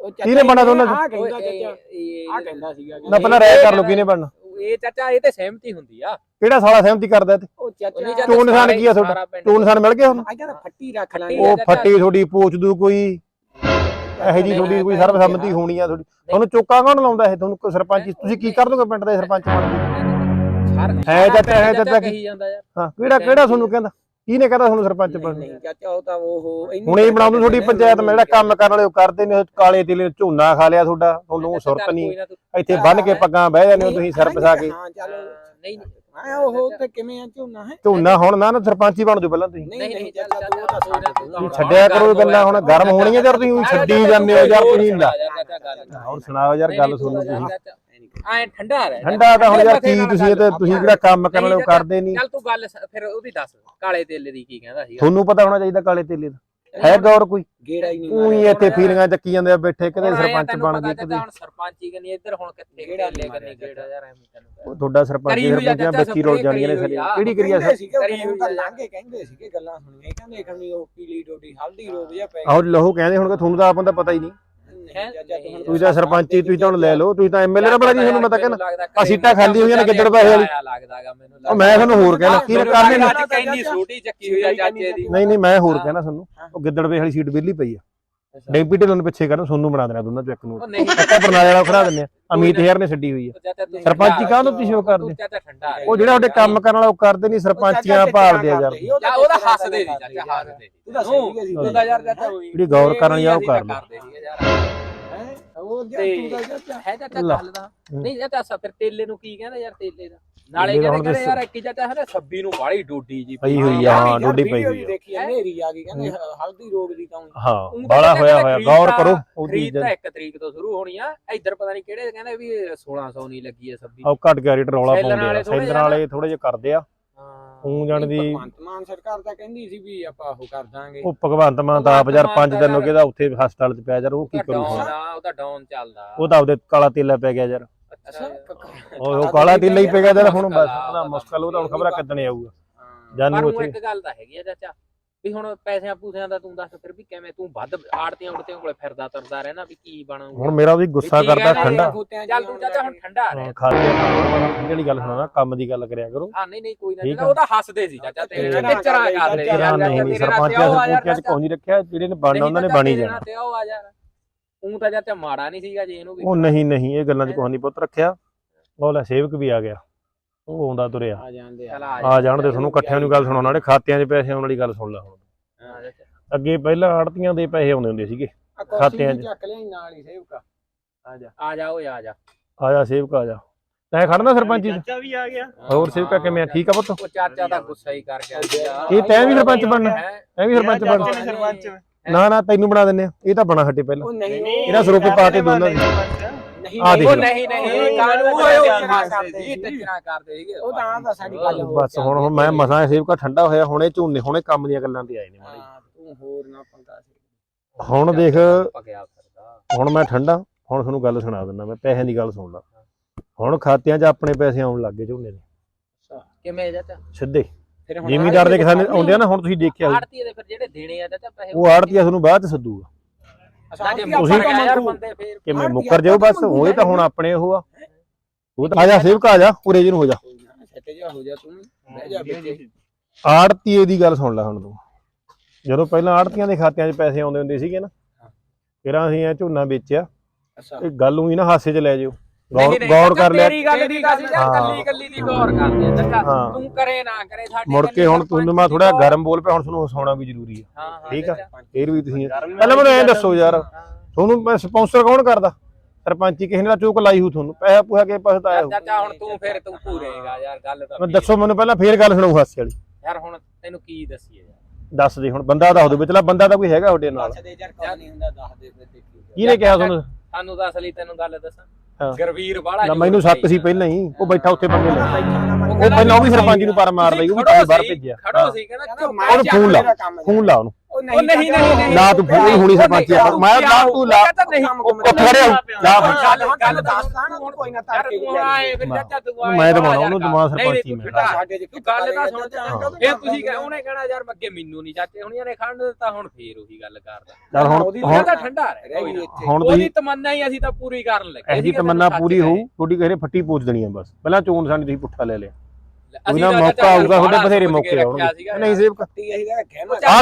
ਉਹ ਕਿਹਨੇ ਬਣਾ ਦੋਨਾਂ? ਆ ਕਹਿੰਦਾ ਚਾਚਾ। ਇਹ- ਆ ਕਹਿੰਦਾ ਸੀਗਾ ਨਾ ਪਹਿਲਾਂ ਰਾਇ ਕਰ ਲਓ ਕਿਹਨੇ ਬਣਨਾ। ਇਹ ਚਾਚਾ ਇਹ ਤੇ ਸਹਿਮਤੀ ਹੁੰਦੀ ਆ। ਕਿਹੜਾ ਸਾਲਾ ਸਹਿਮਤੀ ਕਰਦਾ ਇਹ ਤੇ? ਉਹ ਚਾਚਾ ਨਿਸ਼ਾਨ ਕੀ ਆ ਤੁਹਾਡਾ? ਟੂਨ ਨਿਸ਼ਾਨ ਮਿਲ ਗਿਆ ਤੁਹਾਨੂੰ? ਆ ਕਹਿੰਦਾ ਫੱਟੀ ਰੱਖ ਲਾਂਗੇ। ਉਹ ਫੱਟੀ ਤੁਹਾਡੀ ਪੋਚ ਦੂ ਕੋਈ ਇਹੋ ਜੀ ਤੁਹਾਡੀ ਕੋਈ ਸਰਬਸੰਮਤੀ ਹੋਣੀ ਆ ਤੁਹਾਡੀ। ਤੁਹਾਨੂੰ ਚੋਕਾ ਕੌਣ ਲਾਉਂਦਾ ਇਹ? ਤੁਹਾਨੂੰ ਸਰਪੰਚ ਤੁਸੀਂ ਕੀ ਕਰ ਦੋਗੇ ਪਿੰਡ ਦੇ ਸਰਪੰਚ ਬਣ ਕੇ? ਹੈ ਚਾਚਾ, ਹੈ ਚਾਚਾ ਕਹੀ ਜਾਂਦਾ ਯਾਰ। ਹਾਂ ਕਿਹੜਾ ਕਿਹੜਾ ਤੁਹਾਨੂੰ ਕਹਿੰਦਾ? ਕਿਹਨੇ ਕਹਿੰਦਾ ਤੁਹਾਨੂੰ ਸਰਪੰਚ ਬਣਨਾ ਨਹੀਂ ਚਾਚਾ ਉਹ ਤਾਂ ਉਹ ਇੰਨੀ ਹੁਣੇ ਹੀ ਬਣਾ ਦੂੰ ਤੁਹਾਡੀ ਪੰਚਾਇਤ ਮੈਂ ਜਿਹੜਾ ਕੰਮ ਕਰਨ ਵਾਲੇ ਉਹ ਕਰਦੇ ਨੇ ਉਹ ਕਾਲੇ ਤੇਲੇ ਝੋਨਾ ਖਾ ਲਿਆ ਤੁਹਾਡਾ ਤੁਹਾਨੂੰ ਸੁਰਤ ਨਹੀਂ। ਇੱਥੇ ਬੰਨ ਕੇ ਪੱਗਾਂ ਬਹਿ ਜਾਂਦੇ ਹੋ ਤੁਸੀਂ ਸਿਰ ਪਸਾ ਕੇ। ਹਾਂ ਚੱਲ ਨਹੀਂ ਮੈਂ ਉਹ ਤੇ ਕਿਵੇਂ ਆ ਝੋਨਾ ਹੈ? ਝੋਨਾ ਹੁਣ ਨਾ ਨਾ ਸਰਪੰਚੀ ਬਣ ਜਾਓ ਪਹਿਲਾਂ ਤੁਸੀਂ। ਨਹੀਂ ਨਹੀਂ, ਚਾਚਾ ਚੱਲ, ਤੂੰ ਉਹ ਤਾਂ ਤੁਸੀਂ ਛੱਡਿਆ ਕਰੋ ਇਹ ਗੱਲਾਂ ਹੁਣ ਗਰਮ ਹੋਣੀਆਂ ਯਾਰ ਤੁਸੀਂ ਛੱਡੀ ਜਾਂਦੇ ਹੋ ਯਾਰ ਤੁਸੀਂ ਹੁਣ ਸੁਣਾਓ ਯਾਰ ਗੱਲ ਸੁਣੋ ਤੁਸੀਂ। ਐ ਠੰਡਾ ਰਹਿ ਠੰਡਾ ਤਾਂ ਹੁਣ ਯਾਰ ਕੀ ਤੁਸੀਂ ਇਹ ਤੇ ਤੁਸੀਂ ਜਿਹੜਾ ਕੰਮ ਕਰਨ ਵਾਲੇ ਉਹ ਕਰਦੇ ਨਹੀਂ। ਚੱਲ ਤੂੰ ਗੱਲ ਸ- ਫਿਰ ਉਹਦੀ ਦੱਸ ਕਾਲੇ ਤੇਲੇ ਦੀ ਕੀ ਕਹਿੰਦਾ ਸੀਗਾ। ਤੁਹਾਨੂੰ ਪਤਾ ਹੋਣਾ ਚਾਹੀਦਾ ਕਾਲੇ ਤੇਲੇ ਦਾ। ਹੈ ਗੌਰ ਕੋਈ? ਗੇੜਾ ਹੀ ਨਹੀਂ ਉਹੀ। ਇੱਥੇ ਫੀਲਿੰਗਾਂ ਚੱਕੀ ਜਾਂਦੇ ਆ ਬੈਠੇ ਐਂ ਸਰਪੰਚ ਬਣ ਗਏ ਹੁਣ ਸਰਪੰਚੀ ਕਰਨੀ ਇੱਧਰ ਹੁਣ ਕਿੱਥੇ ਗੇੜਾ ਨੀ ਕਰਨੀ ਗੇੜਾ ਯਾਰ ਐਵੇਂ ਤੈਨੂੰ ਉਹ ਤੁਹਾਡਾ ਸਰਪੰਚ ਆ ਸਰਪੰਚਾਂ ਹੀ ਰੁਲ ਜਾਂਦੀਆਂ ਨੇ ਆ। ਕਿਹੜੀ ਕਰੀਆ ਕਹਿੰਦੇ ਆ। ਲਾਂਘੇ ਕਹਿੰਦੇ ਸੀਗੇ ਗੱਲਾਂ ਸੁਣੀਆਂ ਕਹਿੰਦੇ ਖਣੀ ਉਹ ਪੀਲੀ ਡੋਡੀ ਹਲਦੀ ਰੋਗ ਜਿਹਾ ਪੈ ਆਹੋ ਲਹੂ ਕਹਿੰਦੇ ਹੁਣ ਕਿ ਤੁਹਾਨੂੰ ਤਾਂ ਆਪਾਂ ਦਾ ਪਤਾ ਹੀ ਨਹੀਂ। ਨਹੀਂ ਤੁਸੀਂ ਤਾਂ ਸਰਪੰਚੀ ਤੁਸੀਂ ਤਾਂ ਹੁਣ ਲੈ ਲਓ ਤੁਸੀਂ ਤਾਂ ਐਮਐਲਏ ਨਾ ਬਣਾ ਜੀ ਤੁਹਾਨੂੰ ਮੈਂ ਤਾਂ ਕਹਿੰਦਾ। ਲੱਗਦਾ ਆਹ ਸੀਟਾਂ ਖਾਲੀ ਹੋਈਆਂ ਨੇ ਗਿੱਦੜ ਪੈਸੇ ਵਾਲੀ। ਲੱਗਦਾਗਾ ਮੈਨੂੰ ਉਹ ਮੈਂ ਤੁਹਾਨੂੰ ਹੋਰ ਕਹਿਣਾ ਕੀ ਕਰਨੇ ਨੇ ਲੱਗਦਾ ਕਿੰਨੀ ਛੋਟੀ ਚੱਕੀ ਹੋਈ ਆ ਚਾਚੇ ਦੀ। ਨਹੀਂ ਨਹੀਂ ਮੈਂ ਹੋਰ। ਕਹਿਣਾ ਤੁਹਾਨੂੰ। ਉਹ ਗਿੱਦੜ ਵੇ ਵਾਲੀ ਸੀਟ ਵਿਹਲੀ ਪਈ ਆ। ਡੈਂਪੀ ਢਿੱਲੋਂ ਨੂੰ ਪਿੱਛੇ ਕਰਨ ਸੋਨੂੰ ਬਣਾ ਦੇਣਾ ਦੋਨਾਂ ਚੋਂ ਇੱਕ ਨੂੰ। ਉਹ ਨਹੀਂ। ਬਰਨਾਲੇ ਵਾਲਾ ਖੜਾ ਦਿੰਦੇ ਆ। ਅਮੀਤ ਹੇਅਰ ਨੇ ਛੱਡੀ ਹੋਈ ਆ। ਸਰਪੰਚੀ ਠੰਡਾ ਕਾਹਨੂੰ ਤੁਸੀਂ ਉਹ ਕਰਦੇ? ਚਾਚਾ ਠੰਡਾ। ਉਹ ਜਿਹੜਾ ਤੁਹਾਡੇ ਕੰਮ ਕਰਨ ਵਾਲਾ ਉਹ ਕਰਦੇ ਨਹੀਂ ਸਰਪੰਚੀਆਂ ਭਾਲਦੇ ਆ ਯਾਰ। ਜਾਂ ਉਹਦਾ ਹੱਸਦੇ ਸੀ ਚਾਚਾ ਹੱਸਦੇ ਤੂੰ ਤਾਂ ਸਹੀ ਸੀ ਉਹਦਾ ਯਾਰ ਚਾਚਾ ਜਿਹੜੀ ਗੌਰ ਕਰਨ ਵਾਲੀ ਆ ਉਹ ਕਰ ਲਓ। ਯਾਰ। ਉਹ ਜੇ ਤੇ- ਤੂੰ ਤਾਂ ਚਾਚਾ ਹੈ ਚਾਚਾ ਲੈ। ਗੱਲ ਦਾ। ਨਹੀਂ ਚਾਚਾ ਸਾ ਫਿਰ ਤੇਲੇ ਨੂੰ ਕੀ ਕਹਿੰਦਾ ਯਾਰ ਤੇਲੇ ਦਾ? ਨਾਲੇ ਤੇਲੇ ਦਾ ਕਹਿੰਦੇ ਹੁਣ ਕਹਿੰਦੇ ਯਾਰ ਇੱਕ ਚਾਚਾ ਹੈ ਸੱਬੀ ਨੂੰ ਬਾਹਲੀ ਡੋਡੀ ਜੀ ਪਈ ਹੋਈ ਆ ਹਾਂ ਡੋਡੀ ਪਈ ਹੋਈ ਆ। ਦੇਖੀ ਆ ਨੇਰੀ ਆ ਗਈ ਕਹਿੰਦੇ ਹਲਦੀ ਰੋਗ ਦੀ ਤਾਂ ਹਾਂ ਊਂ ਤਾਂ ਬਾਲਾ ਕਹਿੰਦੇ ਹੋਇਆ ਹੋਇਆ ਖਰੀਦ ਗੌਰ ਤਾਂ- ਕਰੋ ਉਹਦੀ ਖਰੀਦ ਤਾਂ 1 ਤਰੀਕ ਤੋਂ ਸ਼ੁਰੂ ਹੋਣੀ ਆ। ਇੱਧਰ ਪਤਾ ਨਹੀਂ ਕਿਹੜੇ ਕਹਿੰਦੇ ਵੀ 1600 ਨਹੀਂ ਲੱਗੀ ਹੈ ਸੱਬੀ। ਉਹ ਘਟ ਗਿਆ ਰੇਟ ਰੌਲਾ ਪਾਉਂਦੇ ਆ। ਸੈਲਰ ਵਾਲੇ ਥੋੜੇ ਜਿਹਾ ਕਰਦੇ ਆ। ਹਾਂ ਉਹ ਜਾਣ ਦੀ ਭਗਵੰਤ ਮਾਨ ਸਰਕਾਰ ਤਾਂ ਕਹਿੰਦੀ ਸੀ ਵੀ ਆਪਾਂ ਉਹ ਕਰ ਦਾਂਗੇ। ਉਹ ਭਗਵੰਤ ਮਾਨ ਤਾਂ ਆਪ ਯਾਰ 5 ਦਿਨ ਹੋ ਗਏ ਦਾ ਉੱਥੇ ਹਸਪਤਾਲ 'ਚ ਪਿਆ ਯਾਰ ਉਹ ਕੀ ਕਰੂ ਡਾਊਨ ਹੁਣ? ਆ ਉਹ ਤਾਂ ਡਾਊਨ ਚੱਲਦਾ। ਉਹ ਤਾਂ ਆਪਦੇ ਕਾਲਾ ਤੇਲਾ ਪੈ ਗਿਆ ਯਾਰ। ਅੱਛਾ ਉਹ ਉਹ ਕਾਲਾ ਤੇਲਾ ਹੀ ਪੈ ਗਿਆ ਯਾਰ ਹੁਣ ਬਸ। ਉਹਦਾ ਮੁਸ਼ਕਲ ਉਹ ਤਾਂ ਹੁਣ ਖਬਰਾਂ ਕਿੱਦਣ ਆਊਗਾ। ਜਾਨੂ ਉੱਥੇ। ਇੱਕ ਗੱਲ ਤਾਂ ਹੈਗੀ ਆ ਚਾਚਾ ਵੀ ਹੁਣ ਪੈਸਿਆਂ ਪੂਸਿਆਂ ਦਾ ਤੂੰ ਦੱਸ ਫਿਰ ਵੀ ਕਿਵੇਂ ਤੂੰ ਵੱਧ ਆੜਤੀਆਂ ਉੜਤੀਆਂ ਕੋਲੇ ਫਿਰਦਾ ਤੁਰਦਾ ਰਹਿਣਾ ਵੀ ਕੀ ਬਣੂਗਾ ਹੁਣ ਮੇਰਾ ਵੀ ਗੁੱਸਾ ਕਰਦਾ ਠੰਡਾ। ਚੱਲ ਤੂੰ ਚਾਚਾ ਹੁਣ ਠੰਡਾ ਰਹਿ। ਖਾਲੀ ਠੰਡੀ ਵਾਲੀ ਗੱਲ ਸੁਣਾਣਾ ਕੰਮ ਦੀ ਗੱਲ ਕਰਿਆ ਕਰੋ। ਹਾਂ ਨਹੀਂ ਨਹੀਂ ਕੋਈ ਨਾ। ਉਹ ਤਾਂ ਹੱਸਦੇ ਸੀ ਚਾਚਾ ਤੇਰੇ ਨਾਲ ਤੇ- ਟਿਚਰਾਂ ਕਰਦੇ ਸੀ ਯਾਰ, ਨਹੀਂ ਸਰਪੰਚਾਂ ਤੇ ਉਹ ਆ ਯਾਰ ਸਰਪੰਚਾਂ 'ਚ ਕੋਈ ਨਹੀਂ ਰੱਖਿਆ ਜਿਹੜੇ ਨੇ ਬਣਨਾ ਉਹਨਾਂ ਨੇ ਬਣ ਜਾਣਾ। ਤੇ ਉਹ ਆ ਯਾਰ ਤੂੰ ਤਾਂ ਚਾਚਾ ਮਾੜਾ ਨਹੀਂ ਸੀਗਾ ਜੇ ਇਹਨੂੰ ਵੀ। ਉਹ ਨਹੀਂ ਨਹੀਂ ਇਹ ਗੱਲਾਂ 'ਚ ਕੋਈ ਨਹੀਂ ਪੁੱਤ ਰੱਖਿਆ। ਉਹ ਲੈ ਸੇਵਕ ਵੀ ਆ ਗਿਆ। ਉਹ ਆਉਂਦਾ ਤੁਰਿਆ। ਆ ਜਾਂਦੇ ਆ। ਆ ਆ ਜਾਣ ਦੇ ਤੁਹਾਨੂੰ ਇਕੱਠਿਆਂ ਨੂੰ ਗੱਲ ਸੁਣਾਉਣਾ ਨੇ ਖਾਤਿਆਂ 'ਚ ਪੈਸੇ ਆਉਣ ਵਾਲੀ ਗੱਲ ਸੁਣ ਲੈ ਹੁਣ। ਹਾਂ ਚਾਚਾ। ਅੱਗੇ ਪਹਿਲਾਂ ਆੜਤੀਆਂ ਦੇ ਪੈਸੇ ਆਉਂਦੇ ਹੁੰਦੇ ਸੀਗੇ। ਖਾਤਿਆਂ 'ਚ। ਚੱਕ ਲਿਆ ਨਾਲ ਹੀ ਸੇਵਕਾ ਆ। ਜਾ। ਆ ਜਾ ਓਏ ਆ ਜਾ। ਆ ਜਾ ਸੇਵਕ ਆ ਜਾ। ਤੈਂ ਖੜਨਾ ਸਰਪੰਚੀ 'ਚ? ਚਾਚਾ ਵੀ ਆ ਗਿਆ। ਹੋਰ ਸੇਵਕਾ ਕਿਵੇਂ ਆ? ਠੀਕ ਆ ਪੁੱਤ? ਉਹ ਚਾਚਾ ਤਾਂ ਗੁੱਸਾ ਹੀ ਕਰ ਗਿਆ। ਇਹ ਤੈਂ ਵੀ ਸਰਪੰਚ ਬਣਨਾ? ਐ ਵੀ ਸਰਪੰਚ ਚਾਚਾ ਬਣ ਨੇ ਸਰਪੰਚ। ਨਾ ਨਾ ਤੈਨੂੰ ਬਣਾ ਦਿੰਨੇ ਆ। ਇਹ ਤਾਂ ਬਣਾ ਹਟੇ ਪਹਿਲਾਂ। ਉਹ ਨਹੀਂ ਇਹਦਾ ਸਰੂਪ ਪਾ ਕੇ ਦੋਨਾਂ ਦੀ। ਨਹੀਂ ਆ ਦੇਖ ਉਹ ਲਓ। ਨਹੀਂ ਨਹੀਂ ਉਹ ਕਾਨੂੰਨ ਉਹ ਉਹ ਟਿਚਰਾਂ ਕਰਦੇ ਸੀ। ਟਿਚਰਾਂ ਕਰਦੇ ਸੀਗੇ। ਉਹ ਤਾਂ ਆ ਤਾਂ ਸਾਡੀ ਗੱਲ ਹੋਰ ਬਸ ਹੁਣ ਹੁਣ ਮੈਂ ਮਸਾਂ ਸੇਵਕਾ ਠੰਡਾ ਹੋਇਆ ਹੁਣੇ ਝੋਨੇ ਹੁਣੇ ਕੰਮ ਦੀਆਂ ਗੱਲਾਂ ਤੇ ਆਏ ਨੇ ਮਾੜੇ ਜਿਹੇ। ਹਾਂ, ਤੂੰ ਹੋਰ ਨਾ ਪੰਗਾ ਸੀ ਹੁਣ ਦੇਖ ਪਕਿਆ ਫਿਰਦਾ। ਹੁਣ ਮੈਂ ਠੰਡਾ ਹੁਣ ਤੁਹਾਨੂੰ ਗੱਲ ਸੁਣਾ ਦਿੰਦਾ ਮੈਂ ਪੈਸਿਆਂ ਦੀ ਗੱਲ ਸੁਣ ਲਾ। ਹੁਣ ਖਾਤਿਆਂ 'ਚ ਆਪਣੇ ਪੈਸੇ ਆਉਣ ਲੱਗ ਗਏ ਝੋਨੇ ਦੇ ਕਿਵੇਂ ਸਿੱਧੇ। ਫਿਰ ਹੁਣ ਜ਼ਿਮੀਦਾਰ ਦੇ ਕਿਸਾਨ ਆਉਂਦੇ ਆ ਨਾ ਹੁਣ ਤੁਸੀਂ ਦੇਖਿਆ ਹੋਊ। ਆੜਤੀ ਦੇ ਫਿਰ ਜਿਹੜੇ ਦੇਣੇ ਆ ਚਾਚਾ ਪੈਸੇ ਉਹ ਆੜਤੀਆ ਤੁਹਾਨੂੰ ਬਾਅਦ 'ਚ ਸੱਦੂਗਾ। ਜੇ ਤੁਸੀਂ- ਮੁੱਕਰ ਗਿਆ ਯਾਰ ਬੰਦੇ ਫੇਰ ਕਿਵੇਂ ਮੁੱਕਰ ਜਾਓ ਬਸ ਉਹਦੇ ਤਾਂ ਹੁਣ ਆਪਣੇ ਉਹ ਆ। ਉਹ ਤਾਂ ਆ ਜਾ ਸੇਵਕਾ ਆ ਜਾ ਉਰੇ ਜੀ ਨੂੰ ਹੋ ਜਾ। ਸੈੱਟ ਜਾ ਹੋ ਜਾ ਤੂੰ ਬਹਿ ਜਾ ਵਿੱਚ ਆੜਤੀਏ ਦੀ ਗੱਲ ਸੁਣ ਲੈ ਹੁਣ ਤੂੰ। ਜਦੋਂ ਪਹਿਲਾਂ ਆੜਤੀਆਂ ਦੇ ਖਾਤਿਆਂ 'ਚ ਪੈਸੇ ਆਉਂਦੇ ਹੁੰਦੇ ਸੀਗੇ ਨਾ ਫਿਰ ਅਸੀਂ ਇਹ ਝੋਨਾ ਵੇਚਿਆ। ਅੱਛਾ। ਇਹ ਗੱਲ ਉਹੀ ਨਾ ਹਾਸੇ 'ਚ ਲੈ ਜਿਓ ਗੌਰ ਕਰ ਲਿਆ ਤੇਰੀ ਗੱਲ ਦੀ ਗੱਲ ਯਾਰ ਹਾਂ। ਕੱਲੀ ਕੱਲੀ ਦੀ ਗੌਰ ਕਰਦੇ ਆ ਹਾਂ। ਤੂੰ ਕਰੇ ਨਾ ਕਰੇ ਸਾਡੇ ਮੁੜ ਕੇ ਹੁਣ ਦੀ ਮੈਂ ਥੋੜਾ ਗੌਰ- ਗਰਮ ਬੋਲ ਪਿਆ ਹੁਣ ਤੁਹਾਨੂੰ ਹਸਾਉਣਾ ਵੀ ਜ਼ਰੂਰੀ ਹੈ ਹਾਂ ਹਾਂ ਠੀਕ ਆ। ਫੇਰ ਵੀ ਤੁਸੀਂ ਪਹਿਲਾਂ ਮੈਨੂੰ ਐਂ ਦੱਸੋ ਯਾਰ ਤੁਹਾਨੂੰ ਮੈਂ ਸਪਾਂਸਰ ਕੌਣ ਕਰਦਾ ਸਰਪੰਚੀ ਕਿਸੇ ਨੇ ਤਾਂ ਚੂਕ ਲਾਈ ਹੂ ਤੁਹਾਨੂੰ ਪੈਸਾ ਪੂਹਾ ਕੇ ਪਾਸ ਤਾਂ ਆਇਆ ਹੋਊ। ਚਾਚਾ ਹੁਣ ਤੂੰ ਫਿਰ ਤੂੰ ਪੂਰੇਗਾ ਯਾਰ ਗੱਲ ਤਾਂ ਮੈਂ ਦੱਸੋ ਮੈਨੂੰ ਪਹਿਲਾਂ ਫੇਰ ਗੱਲ ਸੁਣਾਓ ਹਾਸੇ ਵਾਲੀ ਯਾਰ ਹੁਣ ਤੈਨੂੰ ਕੀ ਦੱਸੀਏ ਯਾਰ ਦੱਸ ਦੇ ਹੁਣ ਬੰਦਾ ਦੱਸ ਦੋ ਵਿਚਲਾ ਬੰਦਾ ਤਾਂ ਕੋਈ ਹੈਗਾ ਤੁਹਾਡੇ ਨਾਲ ਦੱਸ ਦੇ ਯਾਰ ਕੁਝ ਨਹੀਂ ਹੁੰਦਾ ਦੱਸ ਦੇ ਫਿਰ ਦੇਖੀ ਕਿਹਨੇ ਕਿਹਾ ਤੁਹਾਨੂੰ ਸਾਨੂੰ ਤਾਂ ਅਸਲੀ ਤੈਨੂੰ ਗੱਲ ਦੱਸਾਂ ਹਾਂ। ਗਰਵੀਰ ਬਾਲਾ ਨਾ ਮੈਨੂੰ ਸ਼ੱਕ ਸੀ ਪਹਿਲਾਂ ਹੀ ਉਹ ਬੈਠਾ ਉੱਥੇ ਬੰਦੇ ਨਾਲ ਉਹ ਪਹਿਲਾਂ ਉਹ ਵੀ ਸਰਪੰਚ ਨੂੰ ਪਰ ਮਾਰਦਾ ਸੀ ਉਹ ਵੀ ਬਾਹਰ ਭੇਜਿਆ। ਖੜੋ ਸੀ ਕਹਿੰਦਾ ਉਹਨੂੰ ਫੋਨ ਲਾ ਮੇਰਾ ਫੋਨ ਲਾ ਉਹਨੂੰ। ਉਹ ਨਹੀਂ ਨਹੀਂ ਨਹੀਂ ਲਾ ਤੂੰ ਫੋਨ ਹੁਣੀ ਸਰਪੰਚ ਆ। ਮੈਂ ਲਾ ਤੂੰ ਲਾ। ਉਹ ਖੜਿਆ ਲਾ ਗੱਲ ਦੱਸ। ਕੋਈ ਨਾ ਯਾਰ ਤੜਕੇ ਤੂੰ ਆਏ ਫਿਰ ਚਾਚਾ ਤੂੰ ਆਏ ਮੈਂ ਤਾਂ ਬਾਹਲਾ ਉਹਨੂੰ ਯਾਰ ਦਿਮਾਗ ਨਹੀਂ, ਸਰਪੰਚੀ ਮੈਂ। ਸਾਡੇ ਤੂੰ ਗੱਲ ਤਾਂ ਸੁਣ। ਹਾਂ। ਫਿਰ ਤੁਸੀਂ ਕਹੇ ਉਹਨੇ ਕਹਿਣਾ ਯਾਰ ਅੱਗੇ ਮੈਨੂੰ ਨਹੀਂ ਚਾਚੇ ਹੁਣੀਆਂ ਨੇ ਖੰਡ ਦਿੱਤਾ ਹੁਣ ਫੇਰ ਉਹੀ ਗੱਲ ਕਰਦਾ। ਚੱਲ ਹੁਣ ਤਾਂ ਠੰਡਾ ਰਹਿ ਨਾ। ਇੱਥੇ ਉਹਦੀ ਤਮੰਨਾ ਹੀ ਅਸੀਂ ਤਾਂ ਪੂਰੀ ਕਰਨ ਲੱਗੇ। ਇਹ ਸੀਗੇ, ਤਮੰਨਾ ਪੂਰੀ ਹੋਊ ਕਹੇ। ਤੁਹਾਡੀ ਕਿਸੇ ਫੱਟੀ ਦੇਣੀ ਆ ਬਸ। ਪਹਿਲਾਂ ਚੋਣ ਸਾਨੀ ਤੁਸੀਂ ਪੁੱਠਾ ਲੈ ਲਿਆ। ਤਾਂ ਮੌਕਾ ਆਊਗਾ ਤੁਹਾਡੇ ਬਥੇਰੇ ਮੌਕੇ ਆਉਣਗੇ। ਨਹੀਂ ਸੇਵਕ ਆ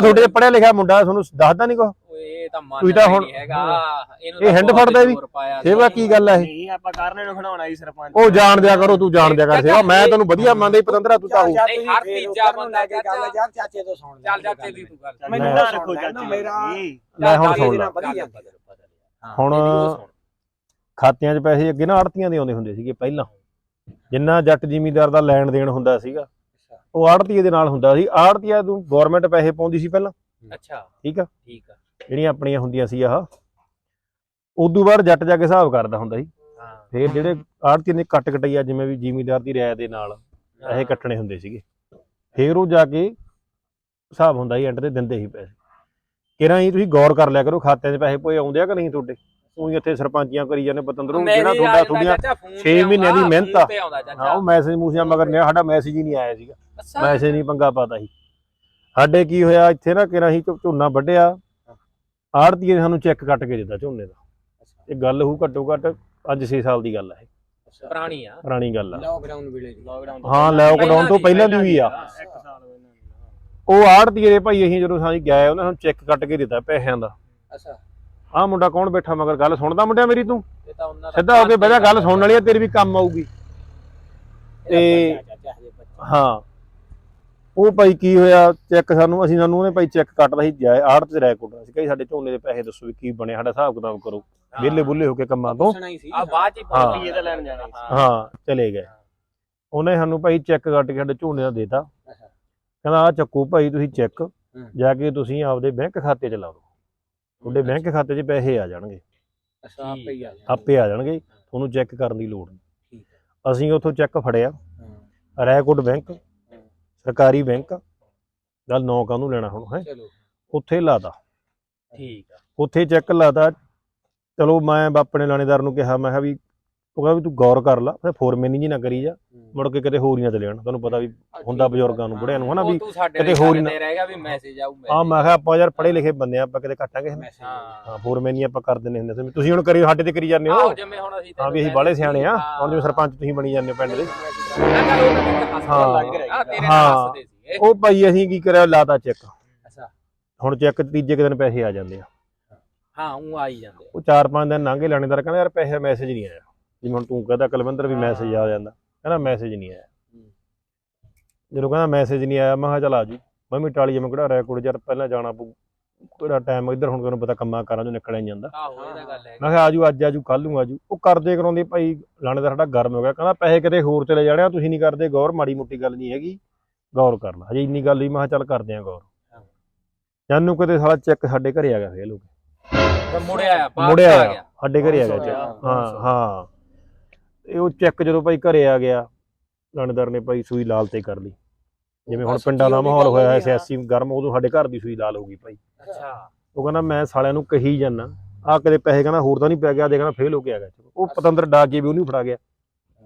ਤੁਹਾਡੇ ਪੜਿਆ ਲਿਖਿਆ ਮੁੰਡਾ ਤੁਹਾਨੂੰ ਦੱਸਦਾ ਨਹੀਂ ਕੋ ਓਏ ਇਹ ਤਾਂ ਮੰਨ ਤਾਂ ਨਹੀਂ ਹੈਗਾ। ਇਹਨੂੰ ਇਹ ਤਾਂ ਹਿੰਡ ਫੜਦਾ ਵੀ। ਸੇਵਾ। ਕੀ ਗੱਲ ਹੈ ਇਹ? ਨਹੀਂ ਆਪਾਂ ਕਰਨੇ ਨੂੰ ਖੜਾਉਣਾ ਜੀ ਸਰਪੰਚ। ਉਹ ਜਾਣ ਦਿਆ ਕਰੋ ਤੂੰ ਜਾਣ ਦਿਆ ਕਰ ਸੇਵਾ ਮੈਂ ਤੈਨੂੰ ਵਧੀਆ ਮੰਨਦਾ ਹੀ ਪਤੰਦਰਾ ਤੂੰ ਤਾਂ ਹੋਊ ਨਹੀਂ, ਹਰ ਤੀਜਾ ਬੰਦਾ ਕੇ ਗੱਲ ਯਾਰ ਚਾਚੇ ਤੋਂ ਸੁਣ ਲੈ। ਚੱਲ ਚਾਚੇ ਦੀ ਤੂੰ ਗੱਲ ਮੈਨੂੰ। ਨਾ ਰੱਖੋ ਚਾਚੀ ਮੇਰਾ-। ਲੈ ਹੁਣ ਸੁਣ ਲੈ। ਹੁਣ। ਖਾਤਿਆਂ 'ਚ ਪੈਸੇ ਅੱਗੇ ਨਾ ਆੜਤੀਆਂ ਦੇ ਆਉਂਦੇ ਹੁੰਦੇ ਸੀਗੇ ਪਹਿਲਾਂ। ਜਿੰਨਾ ਜੱਟ ਜ਼ਿਮੀਂਦਾਰ ਦਾ ਲੈਣ ਦੇਣ ਹੁੰਦਾ ਸੀਗਾ ਉਹ ਆੜਤੀਏ ਦੇ ਨਾਲ ਹੁੰਦਾ ਸੀ। ਆੜਤੀਆ ਨੂੰ ਗਵਰਨਮੈਂਟ ਪੈਸੇ ਪਾਉਂਦੀ ਸੀ ਪਹਿਲਾਂ। ਅੱਛਾ। ਠੀਕ ਆ? ਠੀਕ ਆ। ਜਿਹੜੀਆਂ ਆਪਣੀਆਂ ਹੁੰਦੀਆਂ ਸੀ ਆਹ। ਉਦੋਂ ਬਾਅਦ ਜੱਟ ਜਾ ਕੇ ਹਿਸਾਬ ਕਰਦਾ ਹੁੰਦਾ ਸੀ। ਹਾਂ। ਫਿਰ ਜਿਹੜੇ ਆੜਤੀ ਨੇ ਕੱਟ ਕਟਈਆ ਜਿਵੇਂ ਵੀ ਜ਼ਿਮੀਂਦਾਰ ਦੀ ਰਾਇ ਦੇ ਨਾਲ ਪੈਸੇ ਕੱਟਣੇ ਹੁੰਦੇ ਸੀਗੇ। ਫਿਰ ਉਹ ਜਾ ਕੇ ਹਿਸਾਬ ਹੁੰਦਾ ਸੀ ਐਂਡ ਤੇ ਦਿੰਦੇ ਸੀ ਪੈਸੇ। ਕਿਰਾਂ ਹੀ ਤੁਸੀਂ ਗੌਰ ਕਰ ਲਿਆ ਕਰੋ ਖਾਤਿਆਂ 'ਚ ਪੈਸੇ ਪੋਏ ਆਉਂਦੇ ਆ ਕਿ ਨਹੀਂ ਤੁਹਾਡੇ? ਉਹੀ ਇੱਥੇ ਸਰਪੰਚੀਆਂ ਕਰੀ ਜਾਂਦੇ ਪਤੰਦਰੋਂ ਜਿਹੜਾ ਤੁਹਾਡਾ ਤੁਹਾਡੀਆਂ ਚਾਚਾ ਫੋਨ ਛੇ ਤੇ ਮਹੀਨਿਆਂ ਦੀ ਮਿਹਨਤ ਆ। ਹਾਂ ਉਹ ਮੈਸੇਜ ਮੂਸਿਆ ਮਗਰ ਨੇ ਸਾਡਾ ਮੈਸੇਜ ਹੀ ਨਹੀਂ ਆਇਆ ਸੀਗਾ। ਮੈਸੇਜ ਨਹੀਂ ਪੰਗਾ ਪਾਤਾ ਸੀ। ਸਾਡੇ ਕੀ ਹੋਇਆ ਇੱਥੇ ਨਾ ਕਿਰਾਂ ਹੀ ਝੋਨਾ ਵੱਢਿਆ। ਆੜਤੀਏ ਨੇ ਸਾਨੂੰ ਚੈੱਕ ਕੱਟ ਕੇ ਦਿੱਤਾ ਝੋਨੇ ਦਾ। ਇਹ ਗੱਲ ਹੋਊ ਘੱਟੋ ਘੱਟ ਅੱਜ 6 ਸਾਲ ਦੀ ਗੱਲ ਹੈ ਪੁਰਾਣੀ ਆ। ਪੁਰਾਣੀ ਗੱਲ ਆ। ਲਾਕਡਾਊਨ ਵੇਲੇ ਲਾਕਡਾਊਨ ਹਾਂ ਲਾਕਡਾਊਨ ਤੋਂ ਪਹਿਲਾਂ ਦੀ ਵੀ ਆ। ਉਹ ਆੜਤੀਏ ਦੇ ਭਾਈ ਅਸੀਂ ਜਦੋਂ ਸਾਂ ਗਏ ਉਹਨਾਂ ਨੂੰ ਚੈੱਕ ਕੱਟ ਕੇ ਦਿੱਤਾ ਪੈਸਿਆਂ ਦਾ। ਅੱਛਾ। ਆਹ ਮੁੰਡਾ ਕੌਣ ਬੈਠਾ ਮਗਰ? ਗੱਲ ਸੁਣਦਾ ਮੁੰਡਿਆ ਮੇਰੀ ਤੂੰ? ਇਹ ਤਾਂ ਉਹਨਾਂ ਦਾ ਸਿੱਧਾ ਹੋ ਕੇ ਬਹਿ ਜਾ ਗੱਲ ਸੁਣਨ ਵਾਲੀ ਆ ਤੇਰੀ ਵੀ ਕੰਮ ਆਊਗੀ। ਤੇ- ਚਾਚਾ ਹਜੇ ਬੱਚਾ ਹਾਂ। ਉਹ ਭਾਈ ਕੀ ਹੋਇਆ? ਚੈੱਕ ਸਾਨੂੰ ਅਸੀਂ ਸਾਨੂੰ ਉਹਨੇ ਭਾਈ ਚੈੱਕ ਕੱਟਦਾ ਸੀ ਜਾਏ ਆੜਤ ਤੇ ਰਾਇ ਕੋਟਾ ਸੀ। ਕਹੀ ਸਾਡੇ ਝੋਨੇ ਦੇ ਪੈਸੇ ਦੱਸੋ ਵੀ ਕੀ ਬਣਿਆ ਸਾਡਾ ਹਿਸਾਬ ਕਿਤਾਬ ਕਰੋ। ਵਿਹਲੇ ਬੁੱਲੇ ਹੋ ਕੇ ਕੰਮਾਂ ਤੋਂ। ਹੀ ਸੀ। ਆ ਬਾਅਦ ਚ ਹੀ ਹਾਂ। ਪਹੁੰਚੀ ਇਹ ਤਾਂ ਲੈਣ ਜਾਣਾ ਸੀ। ਹਾਂ ਚਲੇ ਗਏ। ਉਹਨੇ ਸਾਨੂੰ ਭਾਈ ਚੈੱਕ ਕੱਟ ਕੇ ਸਾਡੇ ਝੋਨੇ ਦਾ ਦੇਤਾ। ਕਹਿੰਦਾ ਆ ਚੱਕੋ ਭਾਈ ਤੁਸੀਂ ਚੈੱਕ। ਜਾ ਕੇ ਤੁਸੀਂ ਆਪਦੇ ਬੈਂਕ ਖਾਤੇ ਚ ਲਾ ਦਿਓ। ਤੁਹਾਡੇ ਬੈਂਕ ਖਾਤੇ 'ਚ ਪੈਸੇ ਆ ਜਾਣਗੇ। ਅੱਛਾ ਆਪੇ ਹੀ ਆ ਜਾ ਆਪੇ ਆ ਜਾਣਗੇ ਤੁਹਾਨੂੰ ਚੈੱਕ ਕਰਨ ਦੀ ਲੋੜ ਨਹੀਂ। ਠੀਕ ਅਸੀਂ ਉੱਥੋਂ ਚੈੱਕ ਫੜਿਆ। ਰੈਕੋਰਡ ਬੈਂਕ ਸਰਕਾਰੀ ਬੈਂਕ ਗੱਲ ਨੌ ਕਾਹਨੂੰ ਲੈਣਾ ਹੁਣ ਹੈ? ਚਲੋ। ਉੱਥੇ ਲਾਤਾ ਠੀਕ ਆ। ਉੱਥੇ ਚੈੱਕ ਲਾਤਾ ਚਲੋ ਮੈਂ ਆਪਣੇ ਲਾਣੇਦਾਰ ਨੂੰ ਕਿਹਾ ਮੈਂ ਕਿਹਾ ਵੀ ਉਹ ਕਹਿੰਦਾ ਵੀ ਤੂੰ ਗੌਰ ਕਰ ਲਾ ਫਿਰ ਫੋਰਮੈਨ ਜੀ ਨਾ ਕਰੀ ਜਾ ਮੁੜ ਕੇ ਕਿਤੇ ਹੋਰ ਹੀ ਨਾ ਚਲੇ ਜਾਣ। ਤੁਹਾਨੂੰ ਪਤਾ ਵੀ ਹੁੰਦਾ ਬਜ਼ੁਰਗਾਂ ਨੂੰ ਬੁੜਿਆਂ ਨੂੰ ਹਨਾ ਵੀ ਕਿਤੇ ਹੋਰ ਹੀ ਗਿਆ ਵੀ ਮੈਸੇਜ ਆਊ ਆ ਮੈਂ ਕਿਹਾ ਆਪਾਂ ਯਾਰ ਪੜ੍ਹੇ ਲਿਖੇ ਬੰਦੇ ਆ ਆਪਾਂ ਕਿਤੇ ਘਟਾਂਗੇ ਹਾਂ। ਹਾਂ ਫੋਰਮੈਨ ਹੀ ਆਪਾਂ ਕਰ ਦਿੰਦੇ ਹੁੰਦੇ ਤੁਸੀਂ ਹੁਣ ਕਰੀ ਸਾਡੇ ਤੇ ਕਰੀ ਜਾਂਦੇ ਹੋ। ਆਹੋ ਜਿਵੇਂ ਹੁਣ ਅਸੀਂ ਹਾਂ ਵੀ ਅਸੀਂ ਬਾਲੇ ਸਿਆਣੇ ਆ। ਹੁਣ ਜਿਵੇਂ ਸਰਪੰਚ ਤੁਸੀਂ ਬਣੀ ਜਾਂਦੇ ਹੋ ਪਿੰਡ ਦੇ। ਹਾਂ। ਹਾਂ। ਹਾਂ। ਉਹ ਭਾਈ ਅਸੀਂ ਕੀ ਕਰਿਆ ਲਾਤਾ ਚੈੱਕ। ਅੱਛਾ। ਹੁਣ ਚੈੱਕ ਤੀਜੇ ਦਿਨ ਪੈਸੇ ਆ ਜਾਂਦੇ ਆ। ਹਾਂ ਉਹ ਆਈ ਜਾਂਦੇ ਉਹ ਚਾਰ ਪੰਜ ਦਿਨ ਲੰਘੇ ਲਾਣੇਦਾਰ ਕਹਿੰਦਾ ਯਾਰ ਪੈਸੇ ਮੈਸੇਜ ਨਹੀਂ ਆਇਆ। ਜਿਵੇਂ ਹੁਣ ਤੂੰ ਕਹਦਾ ਕੁਲਵਿੰਦਰ ਵੀ ਮੈਸੇਜ ਆ ਜਾਂਦਾ। ਕਹਿੰਦਾ ਮੈਸੇਜ ਨਹੀਂ ਆਇਆ। ਜਦੋਂ ਕਹਿੰਦਾ ਮੈਸੇਜ ਨਹੀਂ ਆਇਆ ਮੈਂ ਕਿਹਾ ਚੱਲ ਆ ਜੂ। ਮੈਂ ਵੀ ਟਾਲੀ ਮੈਂ ਕਿਹੜਾ ਰੈਕੋਰਡ ਯਾਰ ਪਹਿਲਾਂ ਜਾਣਾ ਪਊ। ਕਿਹੜਾ ਟਾਈਮ ਇੱਧਰ ਹੁਣ ਤੈਨੂੰ ਪਤਾ ਕੰਮਾਂ ਕਾਰਾਂ ਚੋਂ ਨਿਕਲਿਆ ਜਾਂਦਾ। ਆਹੋ ਇਹਦਾ ਗੱਲ ਹੈ ਮੈਂ ਕਿਹਾ ਆਜੂ ਅੱਜ ਆਜੂ ਕੱਲ ਨੂੰ ਆਜੂ। ਉਹ ਕਰਦੇ ਕਰਾਉਂਦੇ ਭਾਈ ਲਾਣੇਦਾਰ ਸਾਡਾ ਗਰਮ ਹੋ ਗਿਆ। ਕਹਿੰਦਾ ਪੈਸੇ ਕਿਤੇ ਹੋਰ ਚਲੇ ਜਾਣੇ ਆ ਤੁਸੀਂ ਨਹੀਂ ਕਰਦੇ ਗੌਰ ਮਾੜੀ ਮੋਟੀ ਗੱਲ ਨਹੀਂ ਹੈਗੀ। ਗੌਰ ਕਰ ਲਾ। ਹਜੇ ਇੰਨੀ ਗੱਲ ਹੀ ਮੈਂ ਕਿਹਾ ਚੱਲ ਕਰਦੇ ਆ ਗੌਰ। ਜਾਨੂੰ ਕਿਤੇ ਸਾਲਾ ਚੈੱਕ ਸਾਡੇ ਘਰੇ ਆ ਗਿਆ ਫੇਲ ਹੋ ਗਿਆ ਮੁੜਿਆ ਆ ਮੁੜਿਆ ਆ ਆ ਸਾਡੇ ਘਰੇ ਆ ਗਿਆ ਚੈੱਕ ਹਾਂ ਹਾਂ। ਇਹ ਉਹ ਚੈੱਕ ਜਦੋਂ ਭਾਈ ਘਰੇ ਆ ਗਿਆ ਲਾਣੇਦਾਰ ਨੇ ਭਾਈ ਸੂਈ ਲਾਲ ਤੇ ਕਰ ਲਈ। ਜਿਵੇਂ ਹੁਣ ਪਿੰਡਾਂ ਦਾ ਮਾਹੌਲ ਹੋਇਆ ਹੈ। ਸਿਆਸੀ ਗਰਮ ਉਦੋਂ ਸਾਡੇ ਘਰ ਦੀ ਸੂਈ ਲਾਲ ਹੋ ਗਈ ਭਾਈ। ਅੱਛਾ। ਉਹ ਕਹਿੰਦਾ ਮੈਂ ਸਾਲਿਆਂ ਨੂੰ ਕਹੀ ਜਾਂਦਾ ਆ ਕਦੇ ਪੈਸੇ ਕਹਿੰਦਾ ਹੋਰ ਤਾਂ ਨਹੀਂ ਪੈ ਗਿਆ ਦੇਖਣਾ ਫੇਲ ਹੋ ਕੇ ਆ ਗਿਆ। ਉਹ ਪਤੰਦਰ ਡਾਕ ਕੇ ਵੀ ਉਹਨੂੰ ਫੜਾ ਗਿਆ।